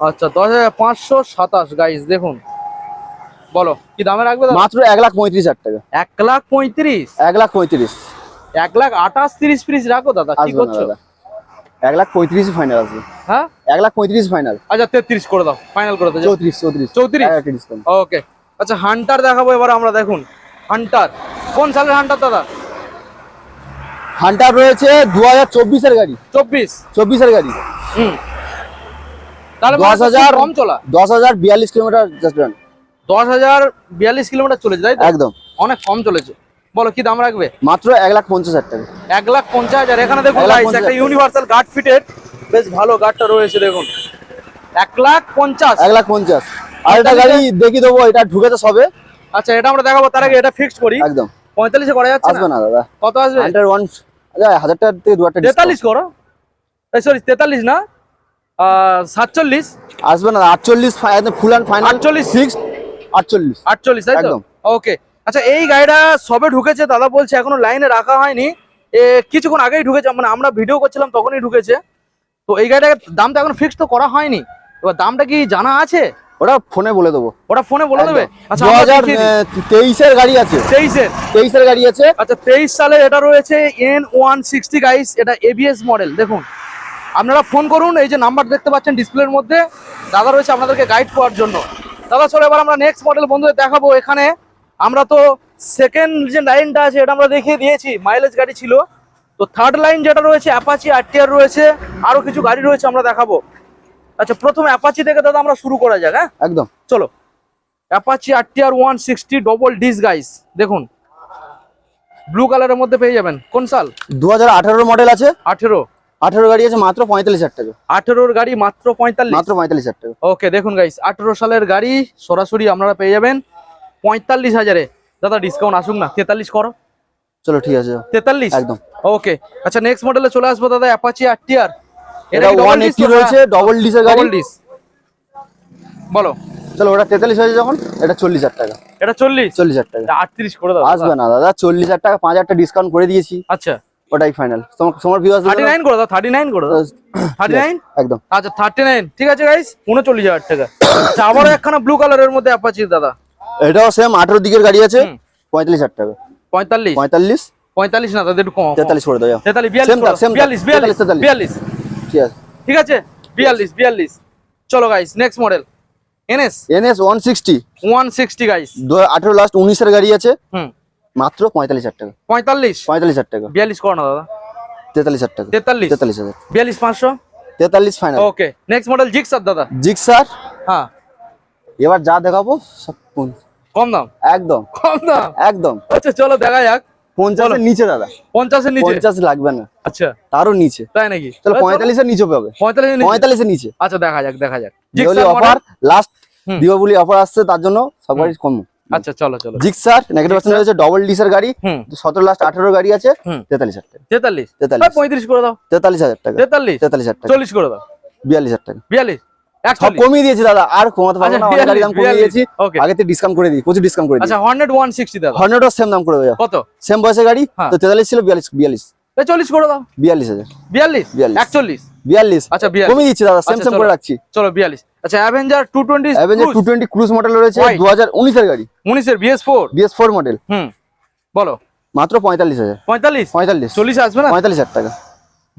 [SPEAKER 1] আচ্ছা দশ হাজার পাঁচশো সাতাশ গাইস দেখুন। বলো কি দামে রাখবে?
[SPEAKER 2] মাত্র এক লাখ পঁয়ত্রিশ হাজার টাকা।
[SPEAKER 1] এক লাখ পঁয়ত্রিশ?
[SPEAKER 2] এক লাখ পঁয়ত্রিশ।
[SPEAKER 1] এক লাখ আঠাশ তিরিশ পিস রাখো দাদা কি করছ?
[SPEAKER 2] দাদা। এক লাখ পঁয়ত্রিশ ফাইনাল আসবে
[SPEAKER 1] হ্যাঁ?
[SPEAKER 2] এক লাখ পঁয়ত্রিশ ফাইনাল
[SPEAKER 1] আচ্ছা তেত্রিশ করে দাও ফাইনাল করে দাও
[SPEAKER 2] চৌত্রিশ চৌত্রিশ।
[SPEAKER 1] চৌত্রিশ? ওকে আচ্ছা হান্টার দেখাবো এবার আমরা দেখুন। হান্টার কোন সালের হান্টার দাদা?
[SPEAKER 2] হান্টার রয়েছে দু হাজার চব্বিশের গাড়ি।
[SPEAKER 1] চব্বিশ?
[SPEAKER 2] চব্বিশের গাড়ি।
[SPEAKER 1] হুম। তাহলে
[SPEAKER 2] দশ হাজার
[SPEAKER 1] কম চলা।
[SPEAKER 2] দশ হাজার বিয়াল্লিশ কিলোমিটার জাস্ট
[SPEAKER 1] দশ হাজার বিয়াল্লিশ কিলোমিটার চলেছে তাই
[SPEAKER 2] একদম।
[SPEAKER 1] অনেক কম চলেছে। বলো কি দাম রাখবে?
[SPEAKER 2] মাত্র এক লাখ পঞ্চাশ হাজার টাকা।
[SPEAKER 1] এক লাখ পঞ্চাশ হাজার। এখানে দেখুন একটা ইউনিভার্সাল গার্ড ফিটের বেশ ভালো গার্ডটা রয়েছে দেখুন। এক লাখ পঞ্চাশ।
[SPEAKER 2] এক লাখ পঞ্চাশ। আর একটা গাড়ি দেখি দেবো এটা ঢুকেছে সবে।
[SPEAKER 1] আচ্ছা এটা আমরা দেখাবো তার আগে এটা ফিক্সড করি।
[SPEAKER 2] একদম।
[SPEAKER 1] পঁয়তাল্লিশে করা যাচ্ছে
[SPEAKER 2] আসবে
[SPEAKER 1] না
[SPEAKER 2] দাদা।
[SPEAKER 1] কত আসবে?
[SPEAKER 2] হান্ড্রেড ওয়ান হাজার টাকার থেকে দু discount।
[SPEAKER 1] তেতাল্লিশ করো। সরি তেতাল্লিশ না? সাতচল্লিশ।
[SPEAKER 2] আসবে না আটচল্লিশ ফুল অ্যান্ড ফাইনাল
[SPEAKER 1] আটচল্লিশ।
[SPEAKER 2] ফিক্স আটচল্লিশ।
[SPEAKER 1] আটচল্লিশ
[SPEAKER 2] একদম।
[SPEAKER 1] ওকে আচ্ছা এই গাড়িটা সবে ঢুকেছে দাদা বলছে এখনও লাইনে রাখা হয়নি। কিছুক্ষণ আগেই ঢুকেছে মানে আমরা ভিডিও করছিলাম তখনই ঢুকেছে। তো এই গাড়িটার দামটা এখন ফিক্স তো করা হয়নি। এবার দামটা কি জানা আছে?
[SPEAKER 2] ওটা ফোনে বলে দেবো।
[SPEAKER 1] ওটা ফোনে বলে দেবে? আচ্ছা
[SPEAKER 2] দু হাজার তেইশের গাড়ি আছে।
[SPEAKER 1] তেইশের?
[SPEAKER 2] তেইশের গাড়ি আছে।
[SPEAKER 1] আচ্ছা তেইশ সালে এটা রয়েছে এন ওয়ান সিক্সটি গাইস এটা এবিএস মডেল দেখুন। আপনারা ফোন করুন এই যে নাম্বার দেখতে পাচ্ছেন ডিসপ্লের মধ্যে। দাদা রয়েছে আপনাদেরকে গাইড করার জন্য। দাদা চলো এবার আমরা নেক্সট মডেল বন্ধুদের দেখাবো এখানে। আমরা তো সেকেন্ড যে লাইনটা আছে এটা আমরা দেখিয়ে দিয়েছি মাইলেজ গাড়ি ছিল। তো থার্ড লাইন যেটা রয়েছে অ্যাপাচি আরটিআর রয়েছে আরও কিছু গাড়ি রয়েছে আমরা দেখাবো। আচ্ছা প্রথম অ্যাপাচি থেকে দাদা আমরা শুরু করা যাক হ্যাঁ?
[SPEAKER 2] একদম।
[SPEAKER 1] চলো। Apache RTR one sixty double disc guys দেখুন। ব্লু কালারের মধ্যে পেয়ে যাবেন। কোন সাল?
[SPEAKER 2] দু হাজার মডেল আছে।
[SPEAKER 1] আঠেরো।
[SPEAKER 2] আঠারো গাড়ি আছে মাত্র পঁয়তাল্লিশ হাজার টাকা।
[SPEAKER 1] আঠেরোর গাড়ি মাত্র পঁয়তাল্লিশ।
[SPEAKER 2] মাত্র পঁয়তাল্লিশ হাজার টাকা।
[SPEAKER 1] ওকে দেখুন গাইস আঠেরো সালের গাড়ি সরাসরি আপনারা পেয়ে যাবেন। পঁয়তাল্লিশ হাজারে। দাদা ডিসকাউন্ট আসুক না। তেতাল্লিশ করো।
[SPEAKER 2] চলো ঠিক আছে।
[SPEAKER 1] তেতাল্লিশ?
[SPEAKER 2] একদম।
[SPEAKER 1] ওকে আচ্ছা নেক্সট মডেলে চলে আসব দাদা অ্যাপাচি আরটিআর
[SPEAKER 2] এটা ওয়ান এইটটি রয়েছে ডবল ডিসের গাড়ি।
[SPEAKER 1] ডবল ডিস বলো।
[SPEAKER 2] চলো ওটা তেতাল্লিশ হয়েছে যখন এটা চল্লিশ হাজার টাকা।
[SPEAKER 1] এটা চল্লিশ?
[SPEAKER 2] চল্লিশ হাজার টাকা।
[SPEAKER 1] আটত্রিশ করে দাও
[SPEAKER 2] আসবে না দাদা চল্লিশ হাজার টাকা পাঁচ হাজার টাকা ডিসকাউন্ট করে দিয়েছি।
[SPEAKER 1] আচ্ছা।
[SPEAKER 2] ওটাই ফাইনাল তোমার
[SPEAKER 1] করে দাও করে দাও। [COUGHS]
[SPEAKER 2] একদম।
[SPEAKER 1] আচ্ছা থার্টি নাইন ঠিক আছে গাইস উনচল্লিশ হাজার টাকা। আচ্ছা আবারও একখানা ব্লু কালারের মধ্যে অ্যাপাচি দাদা।
[SPEAKER 2] এটাও সেম আঠেরো দিকের গাড়ি আছে। পঁয়তাল্লিশ হাজার টাকা।
[SPEAKER 1] পঁয়তাল্লিশ?
[SPEAKER 2] পঁয়তাল্লিশ?
[SPEAKER 1] পঁয়তাল্লিশ না দাদা একটু কম।
[SPEAKER 2] তেতাল্লিশ করে দেওয়া
[SPEAKER 1] তেতাল্লিশ বিয়াল্লিশ
[SPEAKER 2] Same দাম,
[SPEAKER 1] করো।
[SPEAKER 2] same দাম।
[SPEAKER 1] বিয়াল্লিশ
[SPEAKER 2] ঠিক আছে।
[SPEAKER 1] বিয়াল্লিশ বিয়াল্লিশ। চলো guys next model NS
[SPEAKER 2] NS one sixty
[SPEAKER 1] one sixty guys
[SPEAKER 2] আঠেরো লাস্ট উনিশের গাড়ি আছে।
[SPEAKER 1] হুম।
[SPEAKER 2] মাত্র পঁয়তাল্লিশ হাজার টাকা।
[SPEAKER 1] পঁয়তাল্লিশ?
[SPEAKER 2] পঁয়তাল্লিশ হাজার টাকা।
[SPEAKER 1] বিয়াল্লিশ করো না দাদা।
[SPEAKER 2] তেতাল্লিশ হাজার টাকা।
[SPEAKER 1] তেতাল্লিশ?
[SPEAKER 2] তেতাল্লিশ হাজার।
[SPEAKER 1] বিয়াল্লিশ পাঁচশো?
[SPEAKER 2] তেতাল্লিশ final
[SPEAKER 1] okay next model Gixxer দাদা।
[SPEAKER 2] জিক্সার
[SPEAKER 1] হ্যাঁ।
[SPEAKER 2] এবার যা দেখাবো সব
[SPEAKER 1] কম দাম?
[SPEAKER 2] একদম।
[SPEAKER 1] কম দাম?
[SPEAKER 2] একদম।
[SPEAKER 1] আচ্ছা চলো দেখা যাক।
[SPEAKER 2] পঞ্চাশের নিচে দাদা।
[SPEAKER 1] পঞ্চাশের নিচে?
[SPEAKER 2] পঞ্চাশ লাগবে না।
[SPEAKER 1] আচ্ছা।
[SPEAKER 2] তারও নিচে।
[SPEAKER 1] তাই নাকি?
[SPEAKER 2] চলো। পঁয়তাল্লিশের নিচে পাবে।
[SPEAKER 1] পঁয়তাল্লিশ
[SPEAKER 2] পঁয়তাল্লিশের নিচে।
[SPEAKER 1] আচ্ছা দেখা যাক দেখা যাক।
[SPEAKER 2] Offer last. অফার আসছে তার জন্য সব গাড়ি কম।
[SPEAKER 1] আচ্ছা চলো চলো।
[SPEAKER 2] জিক্সার নেগেটিভ পার্সেন্ট রয়েছে ডবল ডিসের গাড়ি।
[SPEAKER 1] হুম।
[SPEAKER 2] সতেরো লাস্ট আঠেরো গাড়ি আছে টাকা।
[SPEAKER 1] তেতাল্লিশ?
[SPEAKER 2] তেতাল্লিশ।
[SPEAKER 1] পঁয়ত্রিশ করে দাও।
[SPEAKER 2] তেতাল্লিশ হাজার টাকা।
[SPEAKER 1] করে দাও।
[SPEAKER 2] বিয়াল্লিশ হাজার টাকা।
[SPEAKER 1] বিয়াল্লিশ?
[SPEAKER 2] সব কমিয়ে দিয়েছি দাদা আর কমাতে পারব
[SPEAKER 1] আচ্ছা,
[SPEAKER 2] না অনেক গাড়ি দাম কমিয়ে দিয়েছি। আগে ডিসকাউন্ট করে দিই প্রচুর ডিসকাউন্ট করে দিই।
[SPEAKER 1] আচ্ছা হান্ড্রেড ওয়ান সিক্সটি দাদা।
[SPEAKER 2] হন্ড্রেডও সেম দাম করে দেবো।
[SPEAKER 1] কত?
[SPEAKER 2] সেম বয়সের গাড়ি
[SPEAKER 1] হ্যাঁ।
[SPEAKER 2] তো তেতাল্লিশ ছিল বিয়াল্লিশ বিয়াল্লিশ।
[SPEAKER 1] এ চল্লিশ করে দাও।
[SPEAKER 2] বিয়াল্লিশ হাজার।
[SPEAKER 1] বিয়াল্লিশ?
[SPEAKER 2] বিয়াল্লিশ।
[SPEAKER 1] একচল্লিশ?
[SPEAKER 2] বিয়াল্লিশ।
[SPEAKER 1] আচ্ছা বিয়াল্লিশ।
[SPEAKER 2] কমিয়ে দিচ্ছি দাদা সেম
[SPEAKER 1] আচ্ছা,
[SPEAKER 2] সেম করে রাখছি।
[SPEAKER 1] চলো বিয়াল্লিশ। আচ্ছা Avenger two twenty
[SPEAKER 2] Avenger two twenty cruise model রয়েছে
[SPEAKER 1] White.
[SPEAKER 2] দু হাজার উনিশের গাড়ি।
[SPEAKER 1] উনিশের BS four
[SPEAKER 2] BS four model
[SPEAKER 1] hmm. বলো।
[SPEAKER 2] মাত্র পঁয়তাল্লিশ হাজার।
[SPEAKER 1] পঁয়তাল্লিশ?
[SPEAKER 2] পঁয়তাল্লিশ।
[SPEAKER 1] চল্লিশ আসবে না?
[SPEAKER 2] পঁয়তাল্লিশ হাজার টাকা।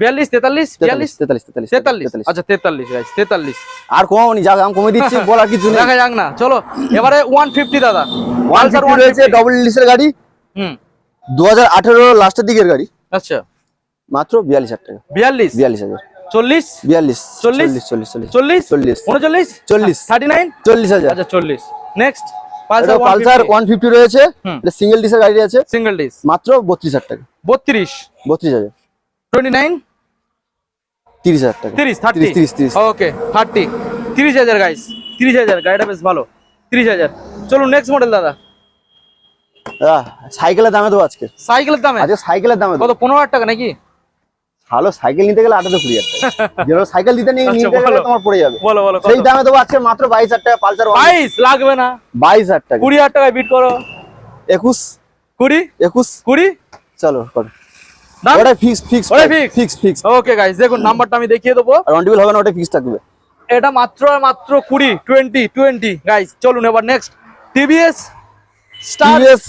[SPEAKER 1] বিয়াল্লিশ তেতাল্লিশ? বিয়াল্লিশ?
[SPEAKER 2] তেতাল্লিশ তেতাল্লিশ
[SPEAKER 1] তেতাল্লিশ।
[SPEAKER 2] তেতাল্লিশ।
[SPEAKER 1] আচ্ছা
[SPEAKER 2] আর কমাবনি যা দাম কমে দিচ্ছি [LAUGHS] বলার কিছু নেই।
[SPEAKER 1] দেখা যাক না চলো এবারে ওয়ান ফিফটি দাদা। পালসার ওয়ান
[SPEAKER 2] রয়েছে ডবল ডিসের গাড়ি।
[SPEAKER 1] হুম।
[SPEAKER 2] লাস্টের দিকের গাড়ি।
[SPEAKER 1] আচ্ছা।
[SPEAKER 2] মাত্র বিয়াল্লিশ হাজার টাকা।
[SPEAKER 1] বিয়াল্লিশ?
[SPEAKER 2] বিয়াল্লিশ হাজার।
[SPEAKER 1] চল্লিশ?
[SPEAKER 2] বিয়াল্লিশ
[SPEAKER 1] চল্লিশ?
[SPEAKER 2] চল্লিশ চল্লিশ
[SPEAKER 1] চল্লিশ।
[SPEAKER 2] চল্লিশ?
[SPEAKER 1] উনচল্লিশ?
[SPEAKER 2] চল্লিশ।
[SPEAKER 1] থার্টি নাইন
[SPEAKER 2] চল্লিশ হাজার।
[SPEAKER 1] আচ্ছা চল্লিশ। নেক্সট পালসার
[SPEAKER 2] ওয়ান ফিফটি রয়েছে। সিঙ্গেল ডিসের গাড়ি আছে।
[SPEAKER 1] সিঙ্গেল ডিস
[SPEAKER 2] মাত্র বত্রিশ হাজার টাকা।
[SPEAKER 1] বত্রিশ।
[SPEAKER 2] বত্রিশ হাজার।
[SPEAKER 1] টোয়েন্টি নাইন
[SPEAKER 2] তিরিশ হাজার টাকা।
[SPEAKER 1] তিরিশ থার্টি?
[SPEAKER 2] তিরিশ তিরিশ তিরিশ।
[SPEAKER 1] Okay thirty. তিরিশ হাজার গাইস তিরিশ হাজার গাড়িটা বেশ ভালো। তিরিশ হাজার। চলুন নেক্সট মডেল দাদা।
[SPEAKER 2] সাইকেলের দামে দেবো আজকে।
[SPEAKER 1] সাইকেলের দামে?
[SPEAKER 2] সাইকেলের দামে
[SPEAKER 1] কত পনেরো হাজার টাকা নাকি?
[SPEAKER 2] ভালো সাইকেল নিতে গেলে আঠারো কুড়ি হাজার টাকা। [LAUGHS] যেন সাইকেল দিতে নিয়ে
[SPEAKER 1] আচ্ছা,
[SPEAKER 2] নিতে গেলে তোমার পড়ে যাবে।
[SPEAKER 1] বলো বলো
[SPEAKER 2] সেই দামে দেবো আজকে মাত্র বাইশ হাজার টাকা পালসার
[SPEAKER 1] বাইশ লাগবে না।
[SPEAKER 2] বাইশ হাজার টাকা।
[SPEAKER 1] কুড়ি হাজার টাকায় বিট করো।
[SPEAKER 2] একুশ।
[SPEAKER 1] কুড়ি?
[SPEAKER 2] একুশ।
[SPEAKER 1] কুড়ি?
[SPEAKER 2] চলো করো। ওটাই fix fix
[SPEAKER 1] fix?
[SPEAKER 2] Fix fix
[SPEAKER 1] okay guys দেখুন নাম্বারটা আমি দেখিয়ে দেবো।
[SPEAKER 2] আর অন টেবিল হবে না ওটাই ফিক্স থাকবে।
[SPEAKER 1] এটা মাত্র মাত্র কুড়ি টোয়েন্টি টোয়েন্টি গাইস চলুন এবার next TVS star
[SPEAKER 2] TVS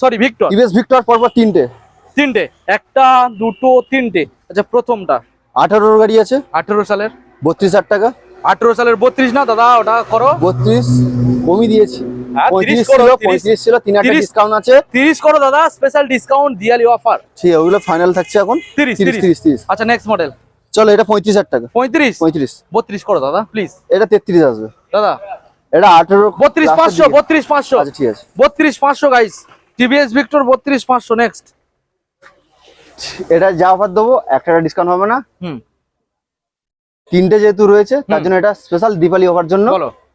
[SPEAKER 1] sorry Victor
[SPEAKER 2] TVS Victor পরপর তিনটে।
[SPEAKER 1] তিনটে একটা দুটো তিনটে। আচ্ছা প্রথমটা।
[SPEAKER 2] আঠারোর গাড়ি আছে।
[SPEAKER 1] আঠেরো সালের।
[SPEAKER 2] বত্রিশ হাজার টাকা।
[SPEAKER 1] আঠেরো সালের বত্রিশ না দাদা? ওটা করো।
[SPEAKER 2] বত্রিশ কমিয়ে দিয়েছি।
[SPEAKER 1] হ্যাঁ, 30
[SPEAKER 2] পঁয়ত্রিশ ছিল পঁয়ত্রিশ ছিল তিন হাজার ডিসকাউন্ট আছে।
[SPEAKER 1] তিরিশ করো দাদা স্পেশাল ডিসকাউন্ট দিয়ালি অফার
[SPEAKER 2] ঠিক ওগুলো ফাইনাল থাকছে এখন।
[SPEAKER 1] তিরিশ
[SPEAKER 2] তিরিশ
[SPEAKER 1] তিরিশ। আচ্ছা নেক্সট মডেল
[SPEAKER 2] চলো এটা পঁয়ত্রিশ হাজার টাকা।
[SPEAKER 1] পঁয়ত্রিশ?
[SPEAKER 2] পঁয়ত্রিশ।
[SPEAKER 1] বত্রিশ করো দাদা প্লিজ
[SPEAKER 2] এটা তেত্রিশ আসবে।
[SPEAKER 1] দাদা।
[SPEAKER 2] এটা আঠেরো
[SPEAKER 1] বত্রিশ পাঁচশো বত্রিশ পাঁচশো।
[SPEAKER 2] আচ্ছা ঠিক আছে।
[SPEAKER 1] বত্রিশ পাঁচশো গাইস টিভিএস ভিক্টর বত্রিশ পাঁচশো নেক্সট
[SPEAKER 2] এটা যা অফার দেবো একটা ডিসকাউন্ট হবে না।
[SPEAKER 1] হুম।
[SPEAKER 2] তিনটে যেহেতু রয়েছে তার জন্য এটা স্পেশাল দীপালি অফার জন্য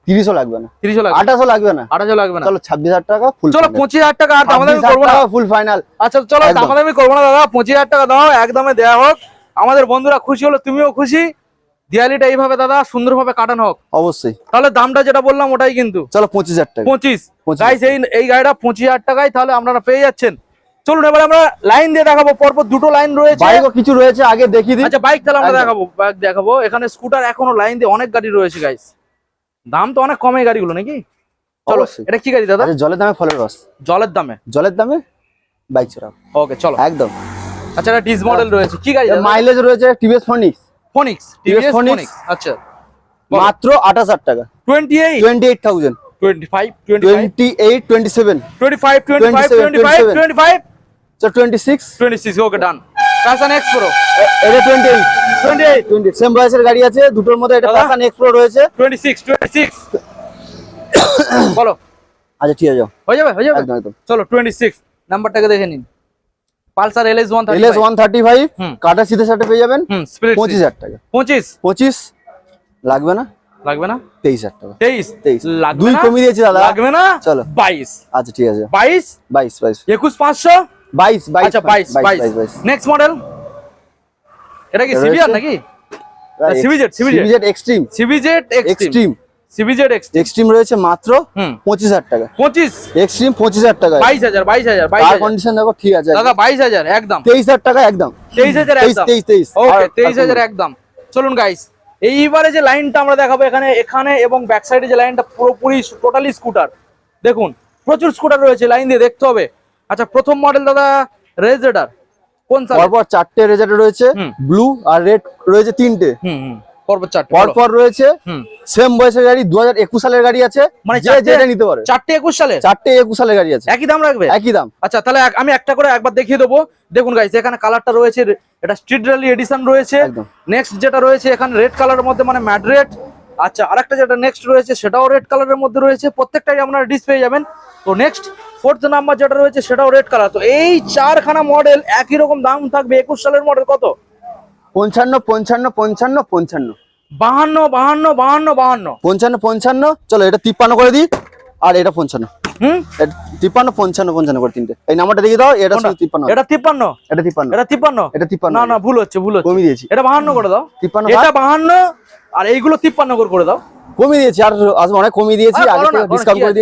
[SPEAKER 2] তিরিশও লাগবে না।
[SPEAKER 1] তিরিশও লাগবে।
[SPEAKER 2] আঠাশও লাগবে না।
[SPEAKER 1] আঠাশো লাগবে না।
[SPEAKER 2] চলো ছাব্বিশ হাজার টাকা ফুল
[SPEAKER 1] চলো পঁচিশ হাজার টাকা আর দামাদামি করব না।
[SPEAKER 2] ফুল ফাইনাল
[SPEAKER 1] আচ্ছা চলো। দামাদামি করব না দাদা। পঁচিশ হাজার টাকা দাও একদমে দেওয়া হোক। আমাদের বন্ধুরা খুশি হলো তুমিও খুশি। দিয়ালিটা এইভাবে দাদা সুন্দরভাবে কাটানো হোক।
[SPEAKER 2] অবশ্যই।
[SPEAKER 1] তাহলে দামটা যেটা বললাম ওটাই কিন্তু।
[SPEAKER 2] চলো পঁচিশ হাজার টাকা।
[SPEAKER 1] পঁচিশ।
[SPEAKER 2] পঁচিশ।
[SPEAKER 1] গাইস এই এই গাড়িটা পঁচিশ হাজার টাকায় তাহলে আপনারা পেয়ে যাচ্ছেন। চলুন এবার আমরা লাইন দিয়ে দেখাবো। পরপর দুটো লাইন রয়েছে।
[SPEAKER 2] বাইকও কিছু রয়েছে আগে দেখিয়ে দিই।
[SPEAKER 1] আচ্ছা বাইক তাহলে আমরা দেখাবো বাইক দেখাবো। এখানে স্কুটার এখনও লাইন দিয়ে অনেক গাড়ি রয়েছে গাইস দাম তো অনেক কমে গাড়িগুলো নাকি? চলো এটা কি গাড়ি দাদা?
[SPEAKER 2] আচ্ছা জলের দামে ফলের রস।
[SPEAKER 1] জলের দামে?
[SPEAKER 2] জলের দামে? বাইক চালাও
[SPEAKER 1] ওকে চলো।
[SPEAKER 2] একদম।
[SPEAKER 1] আচ্ছা এটা ডিস মডেল রয়েছে। কি গাড়ি
[SPEAKER 2] মাইলেজ রয়েছে TVS Phoenix
[SPEAKER 1] Phoenix TVS. Phoenix আচ্ছা।
[SPEAKER 2] মাত্র আঠাশ হাজার টাকা।
[SPEAKER 1] 28
[SPEAKER 2] twenty eight thousand
[SPEAKER 1] 25 25
[SPEAKER 2] twenty eight twenty seven
[SPEAKER 1] 25 25
[SPEAKER 2] 27,
[SPEAKER 1] 25 twenty
[SPEAKER 2] six twenty six
[SPEAKER 1] okay done Passion X Pro
[SPEAKER 2] এটা twenty eight
[SPEAKER 1] twenty eight
[SPEAKER 2] twenty same বয়সের গাড়ি আছে দুটোর মধ্যে এটা
[SPEAKER 1] প্লাসান
[SPEAKER 2] এক্স প্রো রয়েছে।
[SPEAKER 1] সিক্স [COUGHS]
[SPEAKER 2] আচ্ছা ঠিক আছে
[SPEAKER 1] হয়ে যাবে হয়ে যাবে?
[SPEAKER 2] একদম একদম।
[SPEAKER 1] চলো টোয়েন্টি সিক্স নাম্বারটাকে দেখে নিন। Pulsar L S one
[SPEAKER 2] LS one thirty five কাটা সিধে সাথে পেয়ে যাবেন। পঁচিশ হাজার টাকা।
[SPEAKER 1] পঁচিশ?
[SPEAKER 2] পঁচিশ? লাগবে না?
[SPEAKER 1] লাগবে না?
[SPEAKER 2] তেইশ হাজার টাকা। তেইশ?
[SPEAKER 1] তেইশ।
[SPEAKER 2] দুই কমিয়ে দিয়েছি দাদা।
[SPEAKER 1] লাগবে না?
[SPEAKER 2] চলো।
[SPEAKER 1] বাইশ।
[SPEAKER 2] আচ্ছা ঠিক আছে। বাইশ? বাইশ বাইশ। একুশ
[SPEAKER 1] পাঁচশো? 22 22 নেক্সট মডেল এটা কি নাকি?
[SPEAKER 2] এক্সট্রিম
[SPEAKER 1] এক্সট্রিম
[SPEAKER 2] এক্সট্রিম রয়েছে মাত্র 25000 টাকা।
[SPEAKER 1] 25
[SPEAKER 2] এক্সট্রিম 25000 টাকা। কন্ডিশন দেখো ঠিক আছে।
[SPEAKER 1] দাদা 22000 একদম।
[SPEAKER 2] 23000 টাকা একদম।
[SPEAKER 1] একদম। চলুন গাইস এইবারে যে লাইনটা আমরা দেখাবো এখানে এখানে এবং ব্যাক সাইডে যে লাইনটা পুরোপুরি টোটালি স্কুটার দেখুন প্রচুর স্কুটার রয়েছে লাইন দিয়ে দেখতে হবে। আচ্ছা প্রথম মডেল দাদা রেজেডার কোন সাল
[SPEAKER 2] পরপর চারটে রেজাল্ট রয়েছে ব্লু আর রেড রয়েছে তিনটে।
[SPEAKER 1] পর্বত চারটে
[SPEAKER 2] পরপর রয়েছে সেম বয়সের গাড়ি দু হাজার একুশ সালের গাড়ি আছে।
[SPEAKER 1] মানে
[SPEAKER 2] যে যেটা নিতে পারে।
[SPEAKER 1] চারটে একুশ সালে
[SPEAKER 2] চারটে একুশ সালের গাড়ি আছে।
[SPEAKER 1] একই দাম রাখবে?
[SPEAKER 2] একই দাম।
[SPEAKER 1] আচ্ছা তাহলে আমি একটা করে একবার দেখিয়ে দেবো। দেখুন গাইস এখানে কালারটা রয়েছে এটা স্ট্রিট র্যালি এডিশন রয়েছে। নেক্সট যেটা রয়েছে এখানে রেড কালারের মধ্যে মানে ম্যাড রেড আচ্ছা আরেকটা যেটা নেক্সট রয়েছে সেটাও রেড কালারের মধ্যে রয়েছে। প্রত্যেকটাই আপনারা ডিস পেয়ে যাবেন। তো নেক্সট ফোর্থ নাম্বার যেটা রয়েছে সেটাও রেড কালার তো এই চারখানা মডেল একই রকম দাম থাকবে একুশ সালের মডেল কত?
[SPEAKER 2] পঞ্চান্ন পঞ্চান্ন পঞ্চান্ন পঞ্চান্ন।
[SPEAKER 1] বাহান্ন বাহান্ন বাহান্ন বাহান্ন।
[SPEAKER 2] পঞ্চান্ন পঞ্চান্ন চলো এটা তিপ্পান্ন করে দিই আর এটা পঞ্চান্ন।
[SPEAKER 1] হুম?
[SPEAKER 2] তিপ্পান্ন পঞ্চান্ন পঞ্চান্ন করে তিনটে। এই নাম্বারটা দেখে দাও এটা শুধু তিপ্পান্ন।
[SPEAKER 1] এটা তিপ্পান্ন?
[SPEAKER 2] এটা তিপ্পান্ন।
[SPEAKER 1] এটা তিপ্পান্ন?
[SPEAKER 2] এটা তিপ্পান্ন
[SPEAKER 1] না না ভুল হচ্ছে ভুল হচ্ছে।
[SPEAKER 2] কমিয়ে দিয়েছি।
[SPEAKER 1] এটা বাহান্ন করে দাও।
[SPEAKER 2] তিপ্পান্ন
[SPEAKER 1] এটা বাহান্ন আর এইগুলো তিপ্পান্ন করে করে দাও।
[SPEAKER 2] কমিয়ে দিয়েছি আর অনেক কমিয়ে দিয়েছি আগে ডিসকাউন্ট করে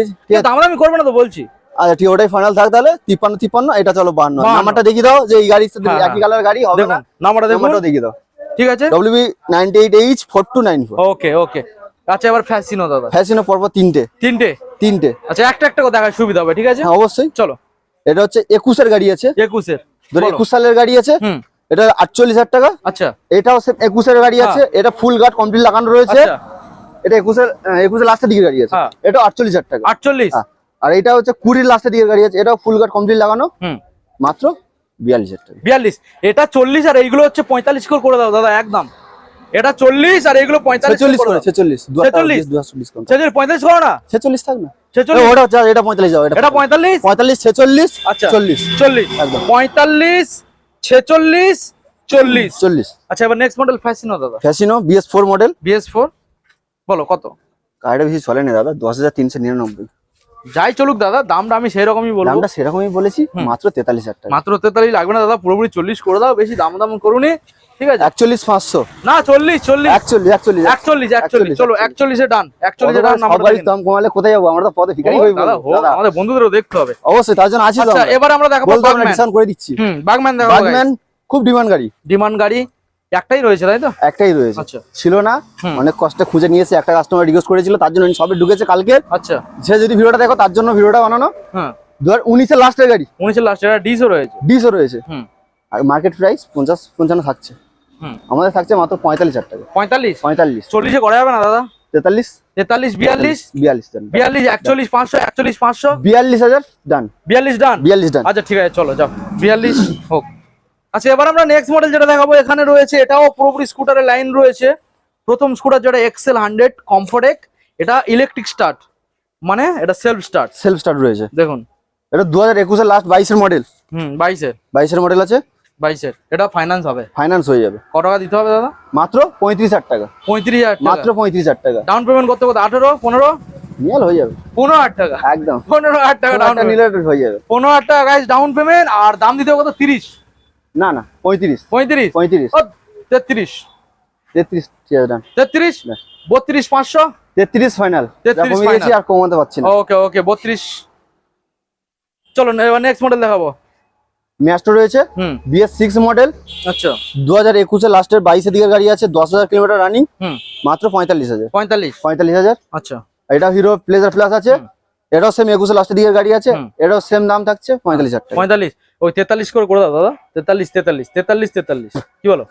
[SPEAKER 1] দাম আমি করব না তো বলছি।
[SPEAKER 2] আচ্ছা ঠিক ওটাই ফাইনাল থাক তাহলে তিপ্পান্ন তিপ্পান্ন এটা চলো বাহান্ন। নাম্বারটা দেখিয়ে দাও যে এই গাড়ির
[SPEAKER 1] হ্যাঁ,
[SPEAKER 2] একই কালার গাড়ি হবে না
[SPEAKER 1] নাম্বারটা
[SPEAKER 2] দেখিয়ে দাও।
[SPEAKER 1] ঠিক আছে?
[SPEAKER 2] WB ninety eight H four two nine four
[SPEAKER 1] okay okay. আচ্ছা এবার ফ্যাসিনো দাদা।
[SPEAKER 2] ফ্যাশনের পরপর তিনটে।
[SPEAKER 1] তিনটে?
[SPEAKER 2] তিনটে।
[SPEAKER 1] আচ্ছা একটা একটা করে দেখার সুবিধা হবে ঠিক আছে?
[SPEAKER 2] হ্যাঁ অবশ্যই।
[SPEAKER 1] চলো।
[SPEAKER 2] এটা হচ্ছে একুশের গাড়ি আছে।
[SPEAKER 1] একুশের
[SPEAKER 2] ধরো একুশ সালের গাড়ি আছে। এটা আটচল্লিশ হাজার টাকা।
[SPEAKER 1] আচ্ছা।
[SPEAKER 2] এটাও একুশের গাড়ি আছে। এটা ফুল গার্ড কমপ্লিট লাগানো রয়েছে।
[SPEAKER 1] আচ্ছা।
[SPEAKER 2] এটা একুশের একুশের লাস্টের দিকে গাড়ি আছে।
[SPEAKER 1] হ্যাঁ।
[SPEAKER 2] এটা আটচল্লিশ হাজার টাকা।
[SPEAKER 1] আটচল্লিশ?
[SPEAKER 2] হ্যাঁ। আর এটা হচ্ছে কুড়ির লাস্টের দিকে গাড়ি আছে। এটাও ফুল গার্ড কমপ্লিট লাগানো। মাত্র বিয়াল্লিশ টাকা।
[SPEAKER 1] বিয়াল্লিশ। এটা চল্লিশ আর এইগুলো হচ্ছে পঁয়তাল্লিশ করে করে দাও দাদা একদম। এটা চল্লিশ আর এইগুলো পঁয়তাল্লিশ
[SPEAKER 2] ছেচল্লিশ
[SPEAKER 1] করে
[SPEAKER 2] ছেচল্লিশ
[SPEAKER 1] ছেচল্লিশ? ছেচল্লিশ পঁয়তাল্লিশ করো না?
[SPEAKER 2] ছেচল্লিশ থাক না। এটা পঁয়তাল্লিশ
[SPEAKER 1] এটা পঁয়তাল্লিশ?
[SPEAKER 2] পঁয়তাল্লিশ ছেচল্লিশ
[SPEAKER 1] আচ্ছা
[SPEAKER 2] চল্লিশ।
[SPEAKER 1] চল্লিশ।
[SPEAKER 2] একদম।
[SPEAKER 1] পঁয়তাল্লিশ ছেচল্লিশ চল্লিশ।
[SPEAKER 2] চল্লিশ।
[SPEAKER 1] আচ্ছা এবার নেক্সট মডেল ফ্যাসিনো দাদা।
[SPEAKER 2] Fascino BS four model
[SPEAKER 1] BS four বলো কত?
[SPEAKER 2] গাড়িটা বেশি চলে না দাদা। দশ হাজার তিনশো নিরানব্বই।
[SPEAKER 1] যাই চলুক দাদা দামটা আমি সেই রকমই বলব।
[SPEAKER 2] দামটা সেরকমই বলেছি মাত্র তেতাল্লিশ হাজার টাকা।
[SPEAKER 1] মাত্র তেতাল্লিশ লাগবে না দাদা পুরোপুরি চল্লিশ করে দাও বেশি দাম দাম করুনি ঠিক আছে?
[SPEAKER 2] একচল্লিশ পাঁচশো।
[SPEAKER 1] না চল্লিশ চল্লিশ।
[SPEAKER 2] একচল্লিশ একচল্লিশ।
[SPEAKER 1] একচল্লিশ একচল্লিশ। চলো একচল্লিশে ডান একচল্লিশে ডান
[SPEAKER 2] দাম কমালে কোথায় যাব? আমরা তো পদে
[SPEAKER 1] দাদা আমাদের বন্ধুদেরও দেখতে হবে।
[SPEAKER 2] অবশ্যই তার জন্য আছি তো
[SPEAKER 1] আচ্ছা
[SPEAKER 2] আমরা।
[SPEAKER 1] এবার আমরা দেখাবো
[SPEAKER 2] বলতে
[SPEAKER 1] বাগম্যান
[SPEAKER 2] ডিসকাউন্ট করে দিচ্ছি।
[SPEAKER 1] হুম বাগম্যান দেখাবো
[SPEAKER 2] বাগম্যান খুব ডিমান্ড গাড়ি।
[SPEAKER 1] ডিমান্ড গাড়ি। একটাই রয়েছে তাই তো?
[SPEAKER 2] একটাই রয়েছে।
[SPEAKER 1] আচ্ছা।
[SPEAKER 2] ছিল না অনেক কষ্টে খুঁজে নিয়েছে একটা কাস্টমার রিকোয়েস্ট করেছিল তার জন্য সবে ঢুকেছে কালকে।
[SPEAKER 1] আচ্ছা।
[SPEAKER 2] সে যদি ভিডিওটা দেখো তার জন্য ভিডিওটা বানানো।
[SPEAKER 1] হ্যাঁ
[SPEAKER 2] দু হাজার উনিশের লাস্টের গাড়ি।
[SPEAKER 1] উনিশের লাস্ট এটা ডিসও রয়েছে।
[SPEAKER 2] ডিসও রয়েছে।
[SPEAKER 1] হুম।
[SPEAKER 2] আর মার্কেট প্রাইস পঞ্চাশ পঞ্চান্ন থাকছে।
[SPEAKER 1] হুম।
[SPEAKER 2] আমাদের থাকছে মাত্র পঁয়তাল্লিশ হাজার টাকা।
[SPEAKER 1] পঁয়তাল্লিশ?
[SPEAKER 2] পঁয়তাল্লিশ।
[SPEAKER 1] চল্লিশে করা যাবে না দাদা?
[SPEAKER 2] তেতাল্লিশ?
[SPEAKER 1] তেতাল্লিশ বিয়াল্লিশ?
[SPEAKER 2] বিয়াল্লিশ ডান
[SPEAKER 1] বিয়াল্লিশ একচল্লিশ পাঁচশো একচল্লিশ পাঁচশো?
[SPEAKER 2] বিয়াল্লিশ হাজার ডান
[SPEAKER 1] বিয়াল্লিশ ডান
[SPEAKER 2] বিয়াল্লিশ ডান
[SPEAKER 1] আচ্ছা ঠিক আছে চলো যাও। বিয়াল্লিশ হোক। আচ্ছা এবার আমরা নেক্সট মডেল যেটা দেখাবো এখানে রয়েছে এটাও পুরোপুরি স্কুটারের লাইন রয়েছে। প্রথম স্কুটার যেটা এক্সেল হান্ড্রেড কমফোর্টেক এটা ইলেকট্রিক স্টার্ট মানে এটা সেলফ স্টার্ট
[SPEAKER 2] সেলফ স্টার্ট রয়েছে।
[SPEAKER 1] দেখুন।
[SPEAKER 2] এটা দু হাজার একুশের লাস্ট বাইশের মডেল
[SPEAKER 1] হুম বাইশের।
[SPEAKER 2] বাইশের মডেল আছে?
[SPEAKER 1] বাইশের। এটা ফাইন্যান্স হবে।
[SPEAKER 2] ফাইন্যান্স হয়ে যাবে।
[SPEAKER 1] কত টাকা দিতে হবে দাদা?
[SPEAKER 2] মাত্র পঁয়ত্রিশ হাজার টাকা।
[SPEAKER 1] পঁয়ত্রিশ হাজার
[SPEAKER 2] মাত্র পঁয়ত্রিশ হাজার টাকা।
[SPEAKER 1] ডাউন পেমেন্ট করতে করতে আঠেরো? পনেরো?
[SPEAKER 2] নিয়াল হয়ে যাবে।
[SPEAKER 1] পনেরো হাজার টাকা।
[SPEAKER 2] একদম।
[SPEAKER 1] পনেরো হাজার টাকা ডাউন
[SPEAKER 2] হয়ে যাবে।
[SPEAKER 1] পনেরো হাজার টাকা গাইজ ডাউন পেমেন্ট আর দাম দিতে হবে কত? তিরিশ।
[SPEAKER 2] না না পঁয়ত্রিশ।
[SPEAKER 1] পঁয়ত্রিশ?
[SPEAKER 2] পঁয়ত্রিশ।
[SPEAKER 1] তেত্রিশ।
[SPEAKER 2] তেত্রিশ ঠিক আছে
[SPEAKER 1] তেত্রিশ? বত্রিশ পাঁচশো?
[SPEAKER 2] তেত্রিশ ফাইনাল
[SPEAKER 1] 33
[SPEAKER 2] কমিয়ে দিয়েছি
[SPEAKER 1] final।
[SPEAKER 2] আর কমাতে পারছি না।
[SPEAKER 1] ওকে ওকে বত্রিশ। চলো এবার নেক্সট মডেল দেখাবো।
[SPEAKER 2] ম্যাস্টো রয়েছে বিএস সিক্স মডেল
[SPEAKER 1] আচ্ছা।
[SPEAKER 2] দু হাজার একুশে লাস্টের বাইশের দিকের গাড়ি আছে দশ হাজার কিলোমিটার রানিং মাত্র পঁয়তাল্লিশ হাজার।
[SPEAKER 1] পঁয়তাল্লিশ?
[SPEAKER 2] পঁয়তাল্লিশ হাজার।
[SPEAKER 1] আচ্ছা।
[SPEAKER 2] এটা হিরো প্লেজার প্লাস আছে। এটাও সেম একুশে লাস্টের দিকের গাড়ি আছে। এটাও সেম দাম থাকছে পঁয়তাল্লিশ হাজার
[SPEAKER 1] পঁয়তাল্লিশ। ওই তেতাল্লিশ করে করে দাও দাদা। তেতাল্লিশ তেতাল্লিশ তেতাল্লিশ তেতাল্লিশ। কি বলো?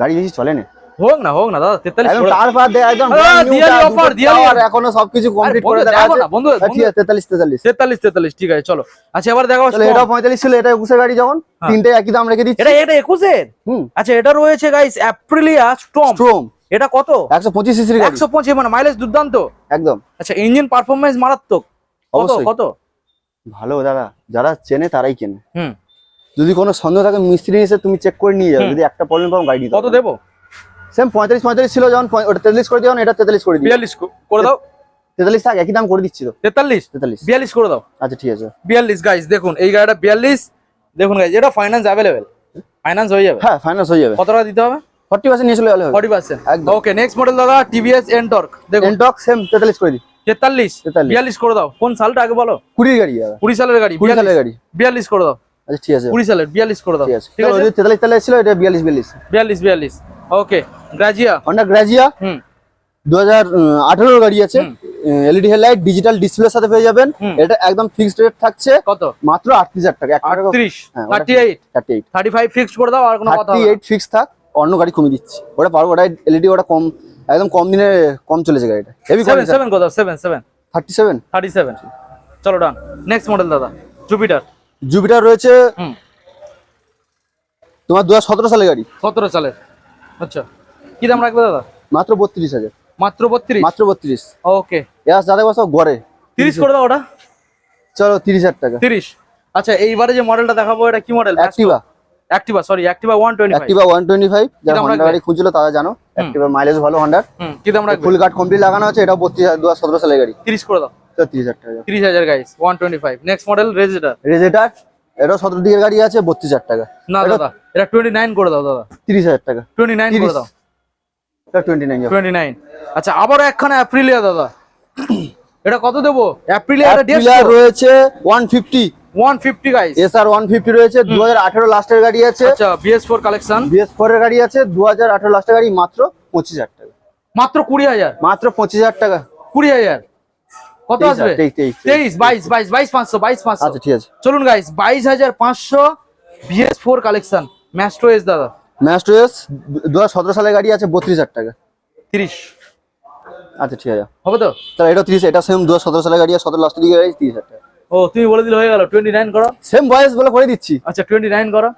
[SPEAKER 2] গাড়ি বেশি চলে না।
[SPEAKER 1] হোক না হোক না দাদা তেতাল্লিশ
[SPEAKER 2] একদম
[SPEAKER 1] করে দাও।
[SPEAKER 2] তার পার দেয় একদম brand
[SPEAKER 1] দিয়ালি
[SPEAKER 2] এখনও সবকিছু কমপ্লিট করে দেখো
[SPEAKER 1] না, বন্ধু
[SPEAKER 2] হ্যাঁ, ঠিক আছে তেতাল্লিশ তেতাল্লিশ।
[SPEAKER 1] তেতাল্লিশ তেতাল্লিশ ঠিক আছে চলো। আচ্ছা এবার দেখো
[SPEAKER 2] তাহলে এটাও পঁয়তাল্লিশ ছিল এটা একুশে গাড়ি যখন
[SPEAKER 1] হ্যাঁ।
[SPEAKER 2] তিনটে একই দাম রেখে দিচ্ছি।
[SPEAKER 1] এটা এটা একুশের
[SPEAKER 2] হুম।
[SPEAKER 1] আচ্ছা এটা রয়েছে গাইস অ্যাপ্রিলিয়া স্ট্রম
[SPEAKER 2] স্ট্রোম
[SPEAKER 1] এটা কত?
[SPEAKER 2] একশো পঁচিশ সিসির গাড়ি।
[SPEAKER 1] একশো পঁচিশ মানে মাইলেজ দুর্দান্ত।
[SPEAKER 2] একদম।
[SPEAKER 1] আচ্ছা ইঞ্জিন পারফরমেন্স মারাত্মক। কত কত?
[SPEAKER 2] ভালো দাদা। যারা চেনে তারাই কেনে।
[SPEAKER 1] হুম।
[SPEAKER 2] যদি কোনো সন্দেহ থাকে মিস্ত্রি এসে তুমি চেক করে নিয়ে যাও।
[SPEAKER 1] হুম।
[SPEAKER 2] যদি একটা প্রবলেম পাও গাড়ি
[SPEAKER 1] কত দেবো?
[SPEAKER 2] সেম পঁয়তাল্লিশ পঁয়তাল্লিশ ছিল যখন ওটা তেতাল্লিশ করে দিও এটা তেতাল্লিশ করে দিও।
[SPEAKER 1] বিয়াল্লিশ করে দাও।
[SPEAKER 2] তেতাল্লিশ থাক একই দাম করে দিচ্ছি তো।
[SPEAKER 1] তেতাল্লিশ?
[SPEAKER 2] তেতাল্লিশ।
[SPEAKER 1] বিয়াল্লিশ করে দাও।
[SPEAKER 2] আচ্ছা ঠিক আছে।
[SPEAKER 1] বিয়াল্লিশ গাইস দেখুন এই গাড়িটা বিয়াল্লিশ। দেখুন গাইস এটা ফাইন্যান্স অ্যাভেলেবেল ফাইন্যান্স হয়ে যাবে।
[SPEAKER 2] হ্যাঁ ফাইন্যান্স হয়ে যাবে।
[SPEAKER 1] কত টাকা দিতে হবে?
[SPEAKER 2] ফর্টি পার্সেন্ট নিয়ে চলে গেলে
[SPEAKER 1] forty percent. Okay next model দাদা টিভিএস এনটর্ক দেখুন।
[SPEAKER 2] এনটক সেম তেতাল্লিশ করে দিই।
[SPEAKER 1] তেতাল্লিশ?
[SPEAKER 2] 43
[SPEAKER 1] বিয়াল্লিশ করে দাও। কোন সালটা আগে বলো?
[SPEAKER 2] কুড়ির গাড়ি
[SPEAKER 1] কুড়ি সালের গাড়ি
[SPEAKER 2] কুড়ি সালের গাড়ি।
[SPEAKER 1] বিয়াল্লিশ করে দাও।
[SPEAKER 2] আচ্ছা ঠিক আছে।
[SPEAKER 1] কুড়ি সালের বিয়াল্লিশ করে দাও।
[SPEAKER 2] ঠিক আছে।
[SPEAKER 1] ঠিক আছে?
[SPEAKER 2] তেতাল্লিশ তেতাল্লিশ ছিল এটা বিয়াল্লিশ বিয়াল্লিশ।
[SPEAKER 1] বিয়াল্লিশ বিয়াল্লিশ। Okay Grazia
[SPEAKER 2] Honda Grazia
[SPEAKER 1] hmm.
[SPEAKER 2] দু হাজার আঠেরোর গাড়ি আছে। এলইডি হেডলাইট ডিজিটাল ডিসপ্লের সাথে পেয়ে যাবেন। এটা একদম ফিক্সড রেট থাকছে।
[SPEAKER 1] কত?
[SPEAKER 2] মাত্র আটত্রিশ হাজার টাকা। এক টাকা
[SPEAKER 1] আটত্রিশ।
[SPEAKER 2] হ্যাঁ, ওটা
[SPEAKER 1] thirty eight
[SPEAKER 2] thirty eight
[SPEAKER 1] thirty five fixed করে দাও আর কোনো কথা
[SPEAKER 2] থার্টি
[SPEAKER 1] হবে
[SPEAKER 2] এইট ফিক্স থাক অন্য গাড়ি কমিয়ে দিচ্ছি। ওটা পারব ওটা এলইডি ওটা কম একদম কম দিনে কম চলেছে গাড়িটা। হেভি
[SPEAKER 1] সেভেন সেভেন করে দাও seven seven
[SPEAKER 2] thirty seven
[SPEAKER 1] thirty seven চলো ডান নেক্সট মডেল দাদা। জুপিটার
[SPEAKER 2] জুপিটার রয়েছে তোমার দু সালের গাড়ি।
[SPEAKER 1] সতেরো সালে আচ্ছা। কি দাম রাখবে দাদা?
[SPEAKER 2] মাত্র বত্রিশ হাজার।
[SPEAKER 1] মাত্র বত্রিশ?
[SPEAKER 2] মাত্র বত্রিশ।
[SPEAKER 1] ওকে।
[SPEAKER 2] এবার যাদের সব গড়ে
[SPEAKER 1] তিরিশ করে দাও ওটা?
[SPEAKER 2] চলো তিরিশ হাজার টাকা।
[SPEAKER 1] তিরিশ। আচ্ছা এইবারে যে মডেলটা দেখাবো এটা কি model
[SPEAKER 2] Activa
[SPEAKER 1] Activa sorry Activa one twenty five
[SPEAKER 2] Activa one twenty five যারা
[SPEAKER 1] দাম
[SPEAKER 2] হন্ডা গাড়ি খুঁজছিল তারা জানো। অ্যাক্টিভা মাইলেজ ভালো হন্ডার
[SPEAKER 1] কি দাম রাখবে?
[SPEAKER 2] ফুল কার্ড কমপ্লিট লাগানো আছে এটা বত্রিশ হাজার দু হাজার সতেরো সালের গাড়ি।
[SPEAKER 1] তিরিশ করে দাও।
[SPEAKER 2] টাকা।
[SPEAKER 1] গাইস নেক্সট মডেল রেজিটার
[SPEAKER 2] দিকের গাড়ি আছে বত্রিশ হাজার টাকা।
[SPEAKER 1] না দাদা এটা টোয়েন্টি নাইন করে দাও দাদা।
[SPEAKER 2] তিরিশ হাজার টাকা।
[SPEAKER 1] করে দাও।
[SPEAKER 2] এটা
[SPEAKER 1] আচ্ছা একখানা অ্যাপ্রিলিয়া দাদা। এটা কত দেবো? অ্যাপ্রিলিয়া
[SPEAKER 2] রয়েছে
[SPEAKER 1] গাইস
[SPEAKER 2] এসআর রয়েছে দু হাজার আঠেরো লাস্টের গাড়ি আছে।
[SPEAKER 1] আচ্ছা BS four collection
[SPEAKER 2] BS four এর গাড়ি আছে দু হাজার আঠেরো লাস্টের গাড়ি মাত্র পঁচিশ হাজার টাকা।
[SPEAKER 1] মাত্র কুড়ি হাজার।
[SPEAKER 2] মাত্র পঁচিশ হাজার টাকা।
[SPEAKER 1] কুড়ি হাজার। কত আসবে?
[SPEAKER 2] তেইশ,
[SPEAKER 1] বাইশ বাইশ বাইশ পাঁচশো বাইশ পাঁচশো।
[SPEAKER 2] আচ্ছা ঠিক আছে।
[SPEAKER 1] চলুন গাইস বাইশ হাজার পাঁচশো BS four collection Maestro S দাদা।
[SPEAKER 2] ম্যাস্টো এস দু হাজার সতেরো সালের গাড়ি আছে বত্রিশ হাজার টাকা।
[SPEAKER 1] তিরিশ।
[SPEAKER 2] আচ্ছা ঠিক আছে।
[SPEAKER 1] হবে তো?
[SPEAKER 2] তাহলে এটা তিরিশ এটা সেম দু হাজার সতেরো সালের গাড়ি সতেরো লাস্টের দিকে গাড়ি তিরিশ হাজার টাকা।
[SPEAKER 1] ও তুমি বলে দিলে হয়ে গেল টোয়েন্টি নাইন করো।
[SPEAKER 2] সেম বয়স বলে করে দিচ্ছি।
[SPEAKER 1] আচ্ছা টোয়েন্টি নাইন করো।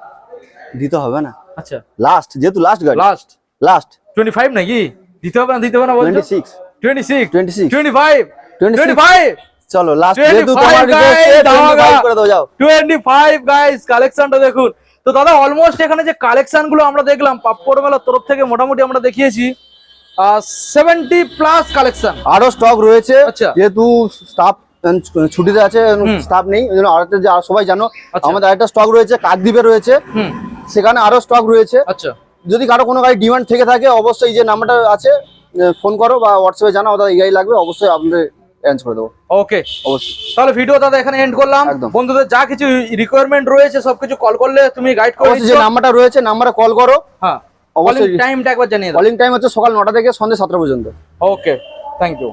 [SPEAKER 2] দিতে হবে না।
[SPEAKER 1] আচ্ছা।
[SPEAKER 2] লাস্ট যেহেতু লাস্ট গাড়ি।
[SPEAKER 1] লাস্ট
[SPEAKER 2] লাস্ট
[SPEAKER 1] টোয়েন্টি ফাইভ নাকি? দিতে হবে না দিতে হবে না বলছো?
[SPEAKER 2] Twenty six
[SPEAKER 1] twenty six
[SPEAKER 2] 26
[SPEAKER 1] twenty
[SPEAKER 2] 26
[SPEAKER 1] twenty five
[SPEAKER 2] চলো লাস্ট
[SPEAKER 1] 25
[SPEAKER 2] যেহেতু তোমার
[SPEAKER 1] guys,
[SPEAKER 2] request,
[SPEAKER 1] দাওয়াগা।
[SPEAKER 2] 25 করে দাও
[SPEAKER 1] গাইস কালেকশনটা দেখুন। তো দাদা অলমোস্ট এখানে যে কালেকশনগুলো আমরা দেখলাম পাপ্পড় মেলার তরফ থেকে মোটামুটি আমরা দেখিয়েছি সেভেন্টি প্লাস কালেকশন
[SPEAKER 2] আরও স্টক রয়েছে।
[SPEAKER 1] আচ্ছা।
[SPEAKER 2] যেহেতু স্টাফ ছুটিতে আছে স্টাফ নেই ওই জন্য আরেকটা যে আর সবাই জানো
[SPEAKER 1] আচ্ছা।
[SPEAKER 2] আমাদের আরেকটা স্টক রয়েছে কাকদ্বীপে রয়েছে। সেখানে আরও স্টক রয়েছে।
[SPEAKER 1] আচ্ছা।
[SPEAKER 2] যদি কারও কোনো গাড়ি ডিমান্ড থেকে থাকে অবশ্যই যে নাম্বারটা আছে ফোন করো বা হোয়াটসঅ্যাপে জানাও দাদা এই গাড়ি লাগবে অবশ্যই আপনাদের অ্যারেঞ্জ করে দেবো।
[SPEAKER 1] ওকে তাহলে ভিডিও দাদা এখানে এন্ড করলাম। বন্ধুদের যা কিছু রিকোয়ারমেন্ট রয়েছে সবকিছু কল করলে তুমি গাইড করো
[SPEAKER 2] যে নাম্বারটা রয়েছে নাম্বারে কল করো।
[SPEAKER 1] হ্যাঁ।
[SPEAKER 2] অবশ্যই।
[SPEAKER 1] টাইমটা একবার জানিয়ে দাও।
[SPEAKER 2] কলিং টাইম হচ্ছে সকাল নটা থেকে সন্ধ্যা সাতটা পর্যন্ত।
[SPEAKER 1] Okay thank you